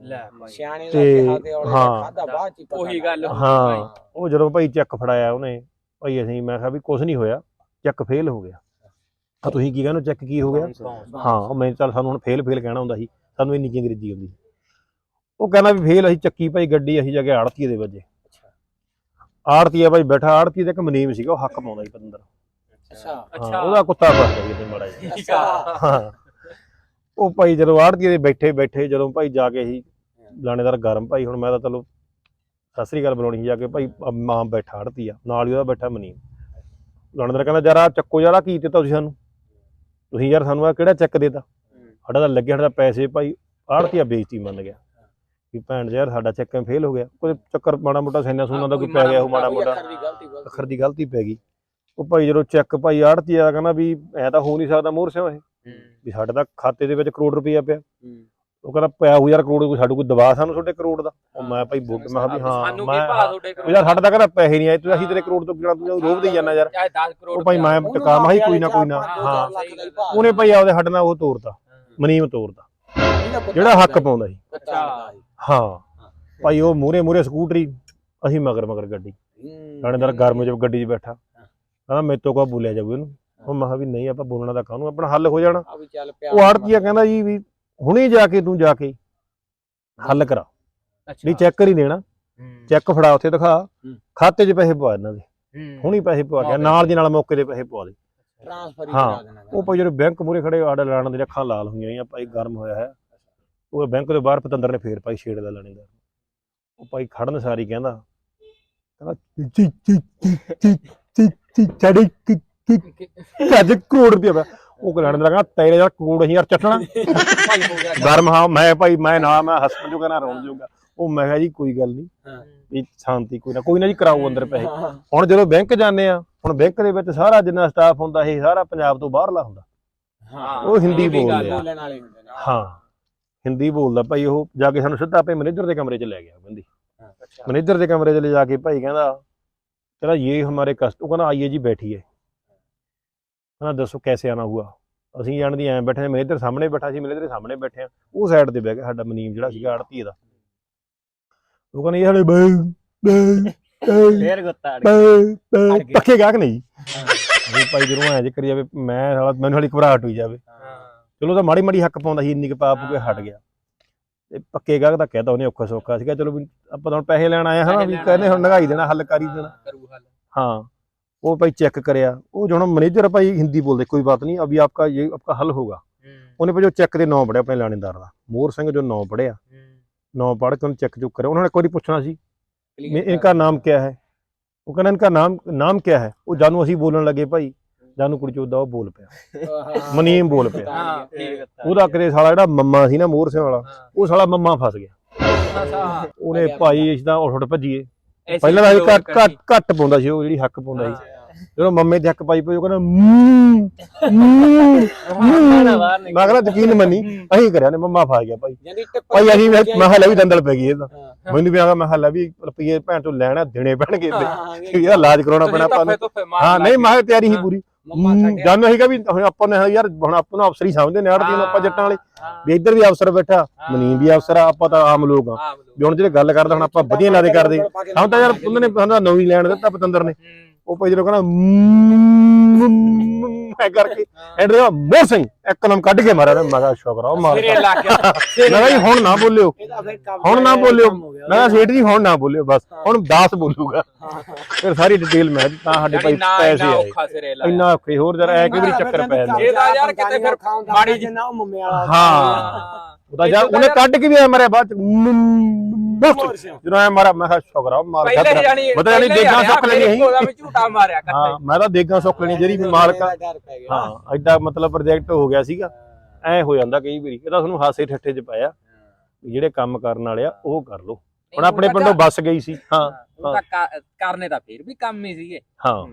ਲੈ ਭਾਈ। ਸਿਆਣੇ ਦਾ ਤੇ- ਕਿਹਾ ਤੇ ਔਲੇ। ਖਾਦਾ ਬਾਅਦ ਚ ਹੀ ਪਤਾ ਉਹੀ ਗੱਲ। ਹਾਂ। ਉਹ ਜਦੋਂ ਭਾਈ ਚੈੱਕ ਫੜਾਇਆ ਉਹਨੇ ਭਾਈ ਅਸੀਂ ਮੈਂ ਕਿਹਾ ਵੀ ਕੁਝ ਨਹੀਂ ਹੋਇਆ ਚੈੱਕ ਫੇਲ ਹੋ ਗਿਆ। ਆ ਤੁਸੀਂ ਕੀ ਕਹਿੰਦੇ ਚੈੱਕ ਕੀ ਹੋ ਗਿਆ? ਹਾਂ ਮੈਂ ਚੱਲ ਸਾਨੂੰ ਹੁਣ ਫੇਲ ਫੇਲ ਕਹਿਣਾ ਹੁੰਦਾ ਸੀ। ਸਾਨੂੰ ਇੰਨੀ ਕੀ ਅੰਗਰੇਜ਼ੀ ਆਉਂਦੀ। ਉਹ ਕਹਿੰਦਾ ਵੀ ਫੇਲ ਅਸੀਂ ਚੱਕੀ ਭਾਈ ਗੱਡੀ ਅਸੀਂ ਜਾ ਕੇ ਆੜਤੀ ਦੇ ਵੱਜੇ। ਆੜਤੀਆ ਭਾਈ ਬੈਠਾ ਆੜਤੀ ਤੇ ਇੱਕ ਮਨੀਮ ਸੀਗਾ ਉਹ ਹੱਕ ਪਾਉਂਦਾ ਸੀ ਪਤੰਦਰ। ਅੱਛਾ। ਹਾਂ, ਉਹਦਾ ਕੁੱਤਾ ਫਸਦਾ ਸੀ ਤੇ ਮਾੜਾ ਜਿਹਾ। ਅੱਛਾ ਹਾਂ। ਉਹ ਭਾਈ ਜਦੋਂ ਆੜਤੀ ਦੇ ਬੈਠੇ ਬੈਠੇ ਜਦੋਂ ਭਾਈ ਜਾ ਕੇ ਅਸੀਂ ਲਾਣੇਦਾਰ ਗਰਮ ਭਾਈ ਹੁਣ ਮੈਂ ਤਾਂ ਚਲੋ ਸਤਿ ਸ੍ਰੀ ਅਕਾਲ ਬੁਲਾਉਣੀ ਸੀ ਜਾ ਕੇ ਭਾਈ ਮਾਂ ਬੈਠਾ ਆੜਤੀ ਆ ਨਾਲ ਹੀ ਉਹਦਾ ਬੈਠਾ ਮਨੀਮ। ਲਾਣੇਦਾਰ ਕਹਿੰਦਾ ਯਾਰ ਆ ਚੱਕੋ ਯਾਰ ਆ ਕੀ ਦਿੱਤਾ ਤੁਸੀਂ ਸਾਨੂੰ? ਤੁਸੀਂ ਯਾਰ ਸਾਨੂੰ ਆ ਕਿਹੜਾ ਚੈੱਕ ਦੇਤਾ? ਸਾਡਾ ਤਾਂ ਲੱਗਿਆ ਸਾਡਾ ਪੈਸੇ ਭਾਈ ਆੜਤੀਆ ਬੇਇੱਜ਼ਤੀ ਮੰਨ ਗਿਆ। ਵੀ ਭੈਣ ਯਾਰ ਸਾਡਾ ਚੈੱਕ ਫੇਲ ਹੋ ਗਿਆ? ਕੋਈ ਚੱਕਰ ਮਾੜਾ ਮੋਟਾ ਸੈਨਾ ਸੂਨਾ ਦਾ ਕੋਈ ਪੈ ਗਿਆ ਉਹ ਮਾੜਾ ਮੋਟਾ ਅੱਖਰ ਦੀ ਗਲਤੀ ਦੀ ਪੈ ਗਈ। ਉਹ ਭਾਈ ਜਦੋਂ ਚੈੱਕ ਭਾਈ ਆੜਤੀ ਆ ਕਹਿੰਦਾ ਵੀ ਐ ਤਾਂ ਹੋ ਨਹੀਂ ਸਕਦਾ ਮੋਹਰ ਸਿਓ ਇਹ। ਵੀ ਸਾਡੇ ਤਾਂ ਖਾਤੇ ਦੇ ਵਿੱਚ ਕਰੋੜ ਰੁਪਈਆ ਪਿਆ। ਉਹ ਕਹਿੰਦਾ ਪਿਆ ਹੋ ਯਾਰ ਕਰੋੜ ਕੋਈ ਸਾਡੇ ਕੋਈ ਦਵਾ ਸਾਨੂੰ ਤੁਹਾਡੇ ਕਰੋੜ ਦਾ। ਉਹ ਮੈਂ ਭਾਈ ਕੇ ਮੈਂ ਕਿਹਾ ਵੀ ਹਾਂ ਸਾਨੂੰ ਕੀ ਮੈਂ ਭਾ ਤੁਹਾਡੇ ਉਹ ਯਾਰ ਸਾਡਾ ਤਾਂ ਕਹਿੰਦਾ ਪੈਸੇ ਨਹੀਂ ਆਏ ਤੂੰ ਅਸੀਂ ਤੇਰੇ ਕਰੋੜ ਤੋਂ ਕਿਹੜਾ ਤੂੰ ਰੋਬ ਦੇਈ ਜਾਂਦਾ ਯਾਰ। ਚਾਹੇ 10 ਕਰੋੜ ਉਹ ਭਾਈ ਮੈਂ ਟਕਾ ਮੈਂ ਹੀ ਕੋਈ ਨਾ ਕੋਈ ਨਾ। ਦੋ ਹਾਂ ਦਾ ਉਹਨੇ ਭਾਈ ਆਪਦੇ ਸਾਡੇ ਨਾਲ ਉਹ ਤੋਰਤਾ। ਮਨੀਮ ਕੁੱਤਾ ਜਿਹੜਾ ਹੱਕ ਪਾਉਂਦਾ ਸੀ। ਸੀ। ਹਾਂ। ਭਾਈ ਉਹ ਮੂਰੇ ਮੂਰੇ ਸਕੂਟਰੀ ਅਸੀਂ ਮਗਰ ਮਗਰ ਗੱਡੀ। ਹੂੰ। ਲਾਣੇਦਾਰ ਗਰਮ ਚ ਗੱਡੀ 'ਚ ਬੈਠਾ। ਕਹਿੰਦਾ ਮੇਰੇ ਤੋਂ ਕੋ ਬੋਲਿਆ ਜਾਊ ਇਹਨੂੰ। ਉਹ ਮੈਂ ਕਿਹਾ ਵੀ ਨਹੀਂ ਆਪਾਂ ਬੋਲਣਾ ਤਾਂ ਕਾਹਨੂੰ ਆਪਣਾ ਹੱਲ ਹੋ ਜਾਣਾ। ਆ ਵੀ ਚੱਲ ਪਿਆ ਉਹ ਆੜਤੀਆ ਕਹਿੰਦਾ ਜੀ ਵੀ ਹੁਣੇ ਜਾ ਕੇ ਤੂੰ ਜਾ ਕੇ ਹੱਲ ਕਰਾ। ਵੀ ਚੈੱਕ ਕਰ ਹੀ। ਦੇਣਾ ਚੈੱਕ ਫੜਾ ਉੱਥੇ ਦਿਖਾ। ਖਾਤੇ 'ਚ ਪੈਸੇ ਪਵਾ ਇਹਨਾਂ ਦੇ। ਹੁਣੀ ਪੈਸੇ ਪਵਾ ਗਿਆ ਨਾਲ ਦੀ ਨਾਲ ਮੌਕੇ ਦੇ ਪੈਸੇ ਪਵਾ ਦੇ। ਟ੍ਰਾਂਸਫਰ ਹੀ। ਕਰਾ ਦੇਣਾ ਉਹ ਭਾਈ ਜਦੋਂ ਬੈਂਕ ਮੂਰੇ ਖੜੇ ਆਡਾ ਲੈਣ ਦੇ ਅੱਖਾਂ ਲਾਲ ਹੋਈਆਂ ਹੋਈਆਂ ਭਾਈ ਗਰਮ ਹੋਇਆ ਹੈ। ਉਹ ਬੈਂਕ ਦੇ ਬਾਹਰ ਪਤੰਦਰ ਨੇ ਫੇਰ ਭਾਈ ਛੇੜ ਦਾ ਲੈਣੇ ਦਾ। ਉਹ ਭਾਈ ਖੜਨ ਸਾਰੀ ਕਹਿੰਦਾ ਕਹਿੰਦਾ ਚੀ ਚੀ ਚੀ ਚੀ ਚੀ ਚੀ ਛੜੀ ਕੀ ਕੀ ਅੱਜ ਕਰੋੜ ਰੁਪਇਆ ਪਿਆ ਉਹ ਕਲਣ ਦਾ ਕਹਿੰਦਾ ਤੇਰੇ ਯਾਰ ਕਰੋੜ ਅਸੀਂ ਯਾਰ ਚੱਟਣਾ। ਭਾਈ ਹੋ ਗਿਆ ਗਰਮ ਹਾਂ ਮੈਂ ਭਾਈ ਮੈਂ ਨਾ ਮੈਂ ਹੱਸਣ ਜੋਗਾ ਨਾ ਰੋਣ ਜੋਗਾ। ਉਹ ਮੈਂ ਕਿਹਾ ਜੀ ਕੋਈ ਗੱਲ ਨਹੀਂ ਹਾਂ। ਵੀ ਸ਼ਾਂਤੀ ਕੋਈ ਨਾ ਕੋਈ ਨਾ ਜੀ ਕਰਾਓ ਅੰਦਰ ਪੈਸੇ। ਹੁਣ ਜਦੋਂ ਬੈਂਕ ਜਾਂਦੇ ਆ ਹੁਣ ਬੈਂਕ ਦੇ ਵਿੱਚ ਸਾਰਾ ਜਿੰਨਾ ਸਟਾਫ ਹੁੰਦਾ ਇਹ ਸਾਰਾ ਪੰਜਾਬ ਤੋਂ ਬਾਹਰਲਾ ਹੁੰਦਾ। ਹਾਂ। ਉਹ ਹਿੰਦੀ ਬੋਲਦੇ ਆ। ਹਾਂ। ਹਿੰਦੀ ਬੋਲਦਾ ਭਾਈ ਉਹ ਜਾ ਕੇ ਸਾਨੂੰ ਸਿੱਧਾ ਆਪੇ ਮੈਨੇਜਰ ਦੇ ਕਮਰੇ 'ਚ ਲੈ ਗਿਆ ਬੰਦੀ। ਮੈਨੇਜਰ ਦੇ ਕਮਰੇ 'ਚ ਲੈ ਜਾ ਕੇ ਭਾਈ ਕਹਿੰਦਾ ਕਹਿੰਦਾ ਇਹ ਹਮਾਰੇ ਕਸਟ ਉਹ ਕਹਿੰਦਾ ਆਈਏ ਜੀ ਬੈਠੀਏ। ਕਹਿੰਦਾ ਦੱਸੋ ਕੈਸੇ ਆਣਾ ਹੁਆ? ਅਸੀਂ ਜਾਣਦੀ ਐ ਬੈਠੇ ਮੈਨੇਜਰ ਸਾਹਮਣੇ ਬੈਠਾ ਸੀ ਮੈਨੇਜਰ ਦੇ ਸਾਹਮਣੇ ਬੈਠੇ ਆ। ਉਹ ਸਾਈਡ ਤੇ ਬਹਿ ਗਿਆ ਸਾਡਾ ਮਨੀਮ ਜਿਹੜਾ ਸੀਗਾ ਆੜਤੀ ਦਾ। ਉਹ ਕਹਿੰਦੇ ਸਾਡੇ ਬੇ ਬੇ ਫੇਰ ਗੁੱਤਾ ਅੜ ਪੱਕੇ ਗਾਹਕ ਨਹੀਂ। ਵੀ ਭਾਈ ਜਦੋਂ ਐਂ ਜੇ ਜਾਵੇ ਮੈਂ ਸਾਲਾ ਮੈਨੂੰ ਹਾਲੀ ਘਬਰਾਹਟ ਹੋਈ ਜਾਵੇ। ਚਲੋ ਤਾਂ ਮਾੜੀ ਮਾੜੀ ਹੱਕ ਪਾਉਂਦਾ ਸੀ ਇੰਨੀ ਕੁ ਪਾਪ ਕੇ ਹਟ ਗਿਆ। ਤੇ ਪੱਕੇ ਗਾਹਕ ਦਾ ਕਹਿਤਾ ਉਹਨੇ ਔਖਾ ਸੌਖਾ ਸੀਗਾ ਚਲੋ ਆਪਾਂ ਤਾਂ ਪੈਸੇ ਲੈਣ ਆਏ ਹਨਾ ਵੀ ਕਹਿੰਦੇ ਹੁਣ ਨਗਾਈ ਦੇਣਾ ਹੱਲ ਕਰੀ ਦੇਣਾ। ਕਰੂ ਹੱਲ। ਹਾਂ ਉਹ ਭਾਈ ਚੈੱਕ ਕਰਿਆ। ਉਹ ਜਦੋਂ ਮੈਨੇਜਰ ਭਾਈ ਹਿੰਦੀ ਬੋਲਦੇ ਕੋਈ ਬਾਤ ਨਹੀਂ ਅਭੀ ਆਪਕਾ ਇਹ ਆਪਕਾ ਹੱਲ ਹੋਗਾ। ਉਹਨੇ ਭਾਈ ਜੋ ਚੈੱਕ ਦੇ ਨਾਮ ਪੜਿਆ ਆਪਣੇ ਲਾਣੇਦਾਰ ਦਾ। ਮੋਰ ਸਿੰਘ ਜੋ ਨਾਮ ਪੜਿਆ नौ पढ़ के उन्हें चेक चुक करे उन्होंने एक बार पूछना सी मैं इनका नाम क्या है वो कहना इनका नाम नाम क्या है वो जानू ਅਸੀਂ ਬੋਲਣ ਲੱਗੇ ਭਾਈ ਜਾਨੂ ਕੁੜੀ ਚੋਦਾ ਉਹ ਬੋਲ ਪਿਆ ਮਨੀਮ ਬੋਲ ਪਿਆ ਹਾਂ ਫੇਰ ਠੀਕ ਗੁੱਤਾ ਉਹਦਾ ਕਿਤੇ ਸਾਲਾ ਜਿਹੜਾ ਮੰਮਾ ਸੀ ਨਾ ਮੋਹਰ ਸਿੰਘ ਵਾਲਾ ਹਾਂ ਉਹ ਸਾਲਾ ਮੰਮਾ ਫਸ ਗਿਆ ਅੱਛਾ ਉਹਨੇ ਭਾਈ ਇਸ ਦਾ ਉੱਠ ਉੱਠ ਭੱਜੀਏ ਪਹਿਲਾਂ ਤਾਂ ਅਸੀਂ ਘੱਟ ਘੱਟ ਘੱਟ ਪਾਉਂਦਾ ਸੀ ਉਹ ਜਿਹੜੀ ਹੱਕ ਪਾਉਂਦਾ ਸੀ ਜਦੋਂ ਮੰਮੇ ਦੇ ਹੱਕ ਪਾਈ ਪਈ ਉਹ ਕਹਿੰਦਾ ਮੂੰ ਮੂੰ ਕਹਿੰਦਾ ਯਕੀਨ ਮੰਨੀ ਅਸੀਂ ਕਰਿਆ ਨੇ ਮੰਮਾ ਫਾ ਗਿਆ ਭਾਈ। ਭਾਈ ਅਸੀਂ ਮੈਂ ਹਲੇ ਵੀ ਦੰਦਲ ਪੈ ਗਈ ਇਹ ਤਾਂ। ਮੈਨੂੰ ਵੀ ਆਗਾ ਮੈਂ ਹਲੇ ਵੀ ਰੁਪਈਏ ਭੈਣ ਤੋਂ ਲੈਣਾ ਦੇਣੇ ਪੈਣਗੇ ਇਹਦੇ। ਇਹਦਾ ਇਲਾਜ ਕਰਾਉਣਾ ਪੈਣਾ ਆਪਾਂ ਨੂੰ। ਹਾਂ ਨਹੀਂ ਮੈਂ ਤਿਆਰੀ ਸੀ ਪੂਰੀ। ਜਾਨੂੰ ਸੀਗਾ ਵੀ ਹੁਣ ਆਪਾਂ ਨੇ ਯਾਰ ਹੁਣ ਆਪਾਂ ਨੂੰ ਅਫਸਰ ਹੀ ਸਮਝਦੇ ਨੇ ਆੜਤੀ ਆਪਾਂ ਜੱਟਾਂ ਵਾਲੇ। ਵੀ ਇੱਧਰ ਵੀ ਅਫਸਰ ਬੈਠਾ ਮਨੀਮ ਵੀ ਅਫਸਰ ਆ ਆਪਾਂ ਤਾਂ ਆਮ ਲੋਕ ਆ। ਵੀ ਹੁਣ ਜਿਹੜੇ ਗੱਲ ਕਰਦਾ ਹੁਣ ਆਪਾਂ ਵਧੀਆ ਲਾਦੇ ਕਰਦੇ। ਹਾਂ ਤਾਂ ਯਾਰ ਉਹਨਾਂ ਨੇ ਸਾਨੂੰ ਨਵੀਂ ਲੈਣ ਦਿੱਤਾ ਪਤੰਦਰ ਨੇ। ਉਹ ਭਾਈ ਜਦੋਂ ਕਹਿੰਦਾ ਮੈਂ ਕਰਕੇ। ਐਂਡ ਦੇ ਮੋਰ ਸਿੰਘ ਇੱਕਦਮ ਕੱਢ ਕੇ ਮਾਰਿਆ ਮੈਂ ਕਿਹਾ ਸ਼ੁਕਰ ਆ ਮਾਰ ਸਿਰੇ ਲੱਗ ਗਿਆ। ਮੈਂ ਕਿਹਾ ਜੀ ਹੁਣ ਨਾ ਬੋਲਿਓ। ਇਹਦਾ ਹੁਣ ਨਾ ਬੋਲਿਓ। ਮੈਂ ਕਿਹਾ ਸੇਠ ਜੀ ਹੁਣ ਨਾ ਬੋਲਿਓ ਬਸ। ਹੁਣ 10 ਬੋਲੂਗਾ। ਫਿਰ ਸਾਰੀ ਡਿਟੇਲ ਮੈਂ ਤਾਂ ਸਾਡੇ ਭਾਈ ਪੈਸੇ ਆਏ। ਇੰਨਾ ਔਖੇ ਹੋਰ ਜਰਾ ਐ ਕਿ ਵੀ ਚੱਕਰ ਪੈ ਜਾਂਦੇ। ਇਹ ਤਾਂ ਯਾਰ ਕਿਤੇ ਫਿਰ ਮਾੜੀ ਜਿੰਨਾ ਉਹ ਮੰਮੇ ਵਾਲਾ ਹਾਂ। ਉਹਦਾ ਜਾ ਉਹਨੇ ਕੱਢ ਕੇ ਵੀ ਐ ਮਾਰਿਆ ਬਾਅਦ ਬਸ ਜਦੋਂ ਐ ਮਾਰਾ ਮੈਂ ਕਿਹਾ ਸ਼ੁਕਰ ਮਾਰ ਜਾਨੀ ਪਤਾ ਨਹੀਂ ਦੇਖਾਂ ਸੁੱਕ ਲੈਣੀ ਸੀ। ਉਹਦਾ ਵੀ ਝੂਟਾ ਮਾਰਿਆ ਕੱਟੇ ਹਾਂ ਮੈਂ ਤਾਂ ਦੇਗਾ ਸੁੱਕ ਲੈਣੀ ਜਿਹੜੀ ਵੀ ਮਾਲਕ ਹਾਂ ਐਡਾ ਮਤਲਬ ਪ੍ਰੋਜੈਕਟ ਹੋ ਗਿਆ ਸੀਗਾ। ਐ ਹੋ ਜਾਂਦਾ ਕਈ ਵਾਰੀ। ਇਹਦਾ ਤੁਹਾਨੂੰ ਹਾਸੇ ਠੱਠੇ ਚ ਪਾਇਆ। ਜਿਹੜੇ ਕੰਮ ਕਰਨ ਵਾਲੇ ਆ ਉਹ ਕਰ ਲੋ ਹੁਣ ਆਪਣੇ ਪਿੰਡੋਂ ਬੱਸ ਗਈ ਸੀ। ਹਾਂ ਉਹ ਤਾਂ ਕ- ਕਰਨੇ ਤਾਂ ਫੇਰ ਵੀ ਕੰਮ ਹੀ ਸੀਗੇ। ਹਾਂ।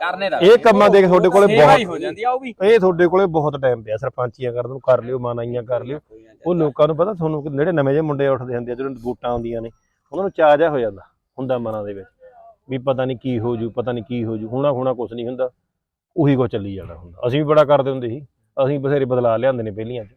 ਕਰਨੇ ਦਾ। ਇਹ ਕੰਮਾਂ ਦੇਖ ਤੁਹਾਡੇ ਕੋਲੇ ਸੇਵਾ ਹੀ ਬਹੁਤ ਹੋ ਜਾਂਦੀ ਆ ਉਹ ਵੀ। ਇਹ ਤੁਹਾਡੇ ਕੋਲੇ ਬਹੁਤ ਟਾਈਮ ਪਿਆ ਸਰਪੰਚੀਆਂ ਕਰਨ ਨੂੰ ਕਰ ਲਿਓ ਮਾਨਾਈਆਂ ਕਰ ਲਿਓ। ਉਹ ਲੋਕਾਂ ਨੂੰ ਪਤਾ ਤੁਹਾਨੂੰ ਕਿ ਜਿਹੜੇ ਨਵੇਂ ਜਿਹੇ ਮੁੰਡੇ ਉੱਠਦੇ ਹੁੰਦੇ ਆ ਜਦੋਂ ਵੋਟਾਂ ਆਉਂਦੀਆਂ ਨੇ ਉਹਨਾਂ ਨੂੰ ਚਾਹ ਜਾ ਹੋ ਜਾਂਦਾ ਹੁੰਦਾ ਮਨਾਂ ਦੇ ਵਿੱਚ ਵੀ ਪਤਾ ਨਹੀਂ ਕੀ ਹੋ ਜੂ ਪਤਾ ਨਹੀਂ ਕੀ ਹੋ ਜੂ ਹੁਣਾ ਹੁਣਾ ਕੁਝ ਨਹੀਂ ਹੁੰਦਾ ਉਹੀ ਕੋ ਚੱਲੀ ਜਾਣਾ ਹੁੰਦਾ। ਅਸੀਂ ਵੀ ਬੜਾ ਕਰਦੇ ਹੁੰਦੇ ਸੀ ਅਸੀਂ ਬਥੇਰੇ ਬਦਲਾ ਲਿਆਂਦੇ ਨੇ ਪਹਿਲੀਆਂ 'ਚ।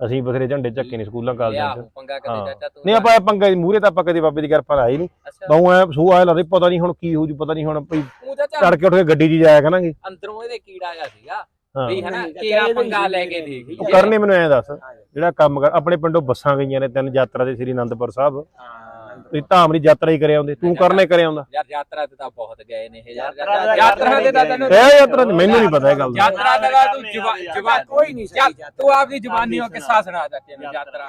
ਅਸੀਂ ਬਥੇਰੇ ਝੰਡੇ ਚੱਕੇ ਨੇ ਸਕੂਲਾਂ ਕਾਲਜਾਂ 'ਚ। ਪੰਗਾ। ਕਦੇ ਚਾਚਾ ਤੂੰ ਨਹੀਂ ਆਪਾਂ ਪੰਗਾ ਮੂਰੇ ਤਾਂ ਆਪਾਂ ਕਦੇ ਬਾਬੇ ਦੀ ਕਿਰਪਾ ਨਾਲ ਆਏ ਨਹੀਂ ਬਾਉ ਐ ਸੂ ਆਇਆ ਲੱਗਦਾ ਪਤਾ ਨਹੀਂ ਹੁਣ ਕੀ ਹੋ ਜੂ ਪਤਾ ਨਹੀਂ ਹੁਣ ਭਈ ਕੇ ਉੱਠ ਕੇ ਗੱਡੀ 'ਚ ਜਾਇਆ ਕਰਾਂਗੇ। ਅੰਦਰੋਂ ਇਹਦੇ ਕੀੜਾ ਆਇਆ ਸੀਗਾ। ਵੀ ਹਨਾ ਨਹੀਂ, ਚਾਹੇ ਪੰਗਾ ਨਹੀਂ ਲੈ ਕੇ ਦੇਖ ਕਰਨੇ ਮੈਨੂੰ ਐਂ ਦੱਸ ਜਿਹੜਾ ਕੰਮ ਕਰ ਆਪਣੇ ਪਿੰਡੋਂ ਬੱਸਾਂ ਗਈਆਂ ਨੇ ਤਿੰਨ ਯਾਤਰਾ ਦੇ ਸ੍ਰੀ ਅਨੰਦਪੁਰ ਸਾਹਿਬ। ਹਾਂ। ਤੁਸੀਂ ਧਾਮ ਦੀ ਯਾਤਰਾ ਹੀ ਕਰਿਆ ਆਉਂਦੇ ਤੂੰ ਕਰਨੇ ਕਰਿਆ ਆਉਂਦਾ ਯਾਰ ਯਾਤਰਾ ਤੇ ਤਾਂ ਬਹੁਤ ਗਏ ਨੇ ਇਹ ਯਾਰ ਯਾਤਰਾ ਤੇ ਤਾਂ ਤੈਨੂੰ ਇਹ ਯਾਤਰਾ ਤੇ ਮੈਨੂੰ ਨਹੀਂ ਪਤਾ ਇਹ ਗੱਲ ਦਾ। ਯਾਤਰਾ ਦਾ ਤੂੰ ਜਵਾਨ ਕੋਈ ਨਹੀਂ ਸਹੀ ਤੂੰ ਆਪਦੀ ਜ਼ੁਬਾਨੀ ਹੋ ਕਿੱਸਾ ਸੁਣਾ ਦਿੱਤੇ ਯਾਤਰਾ।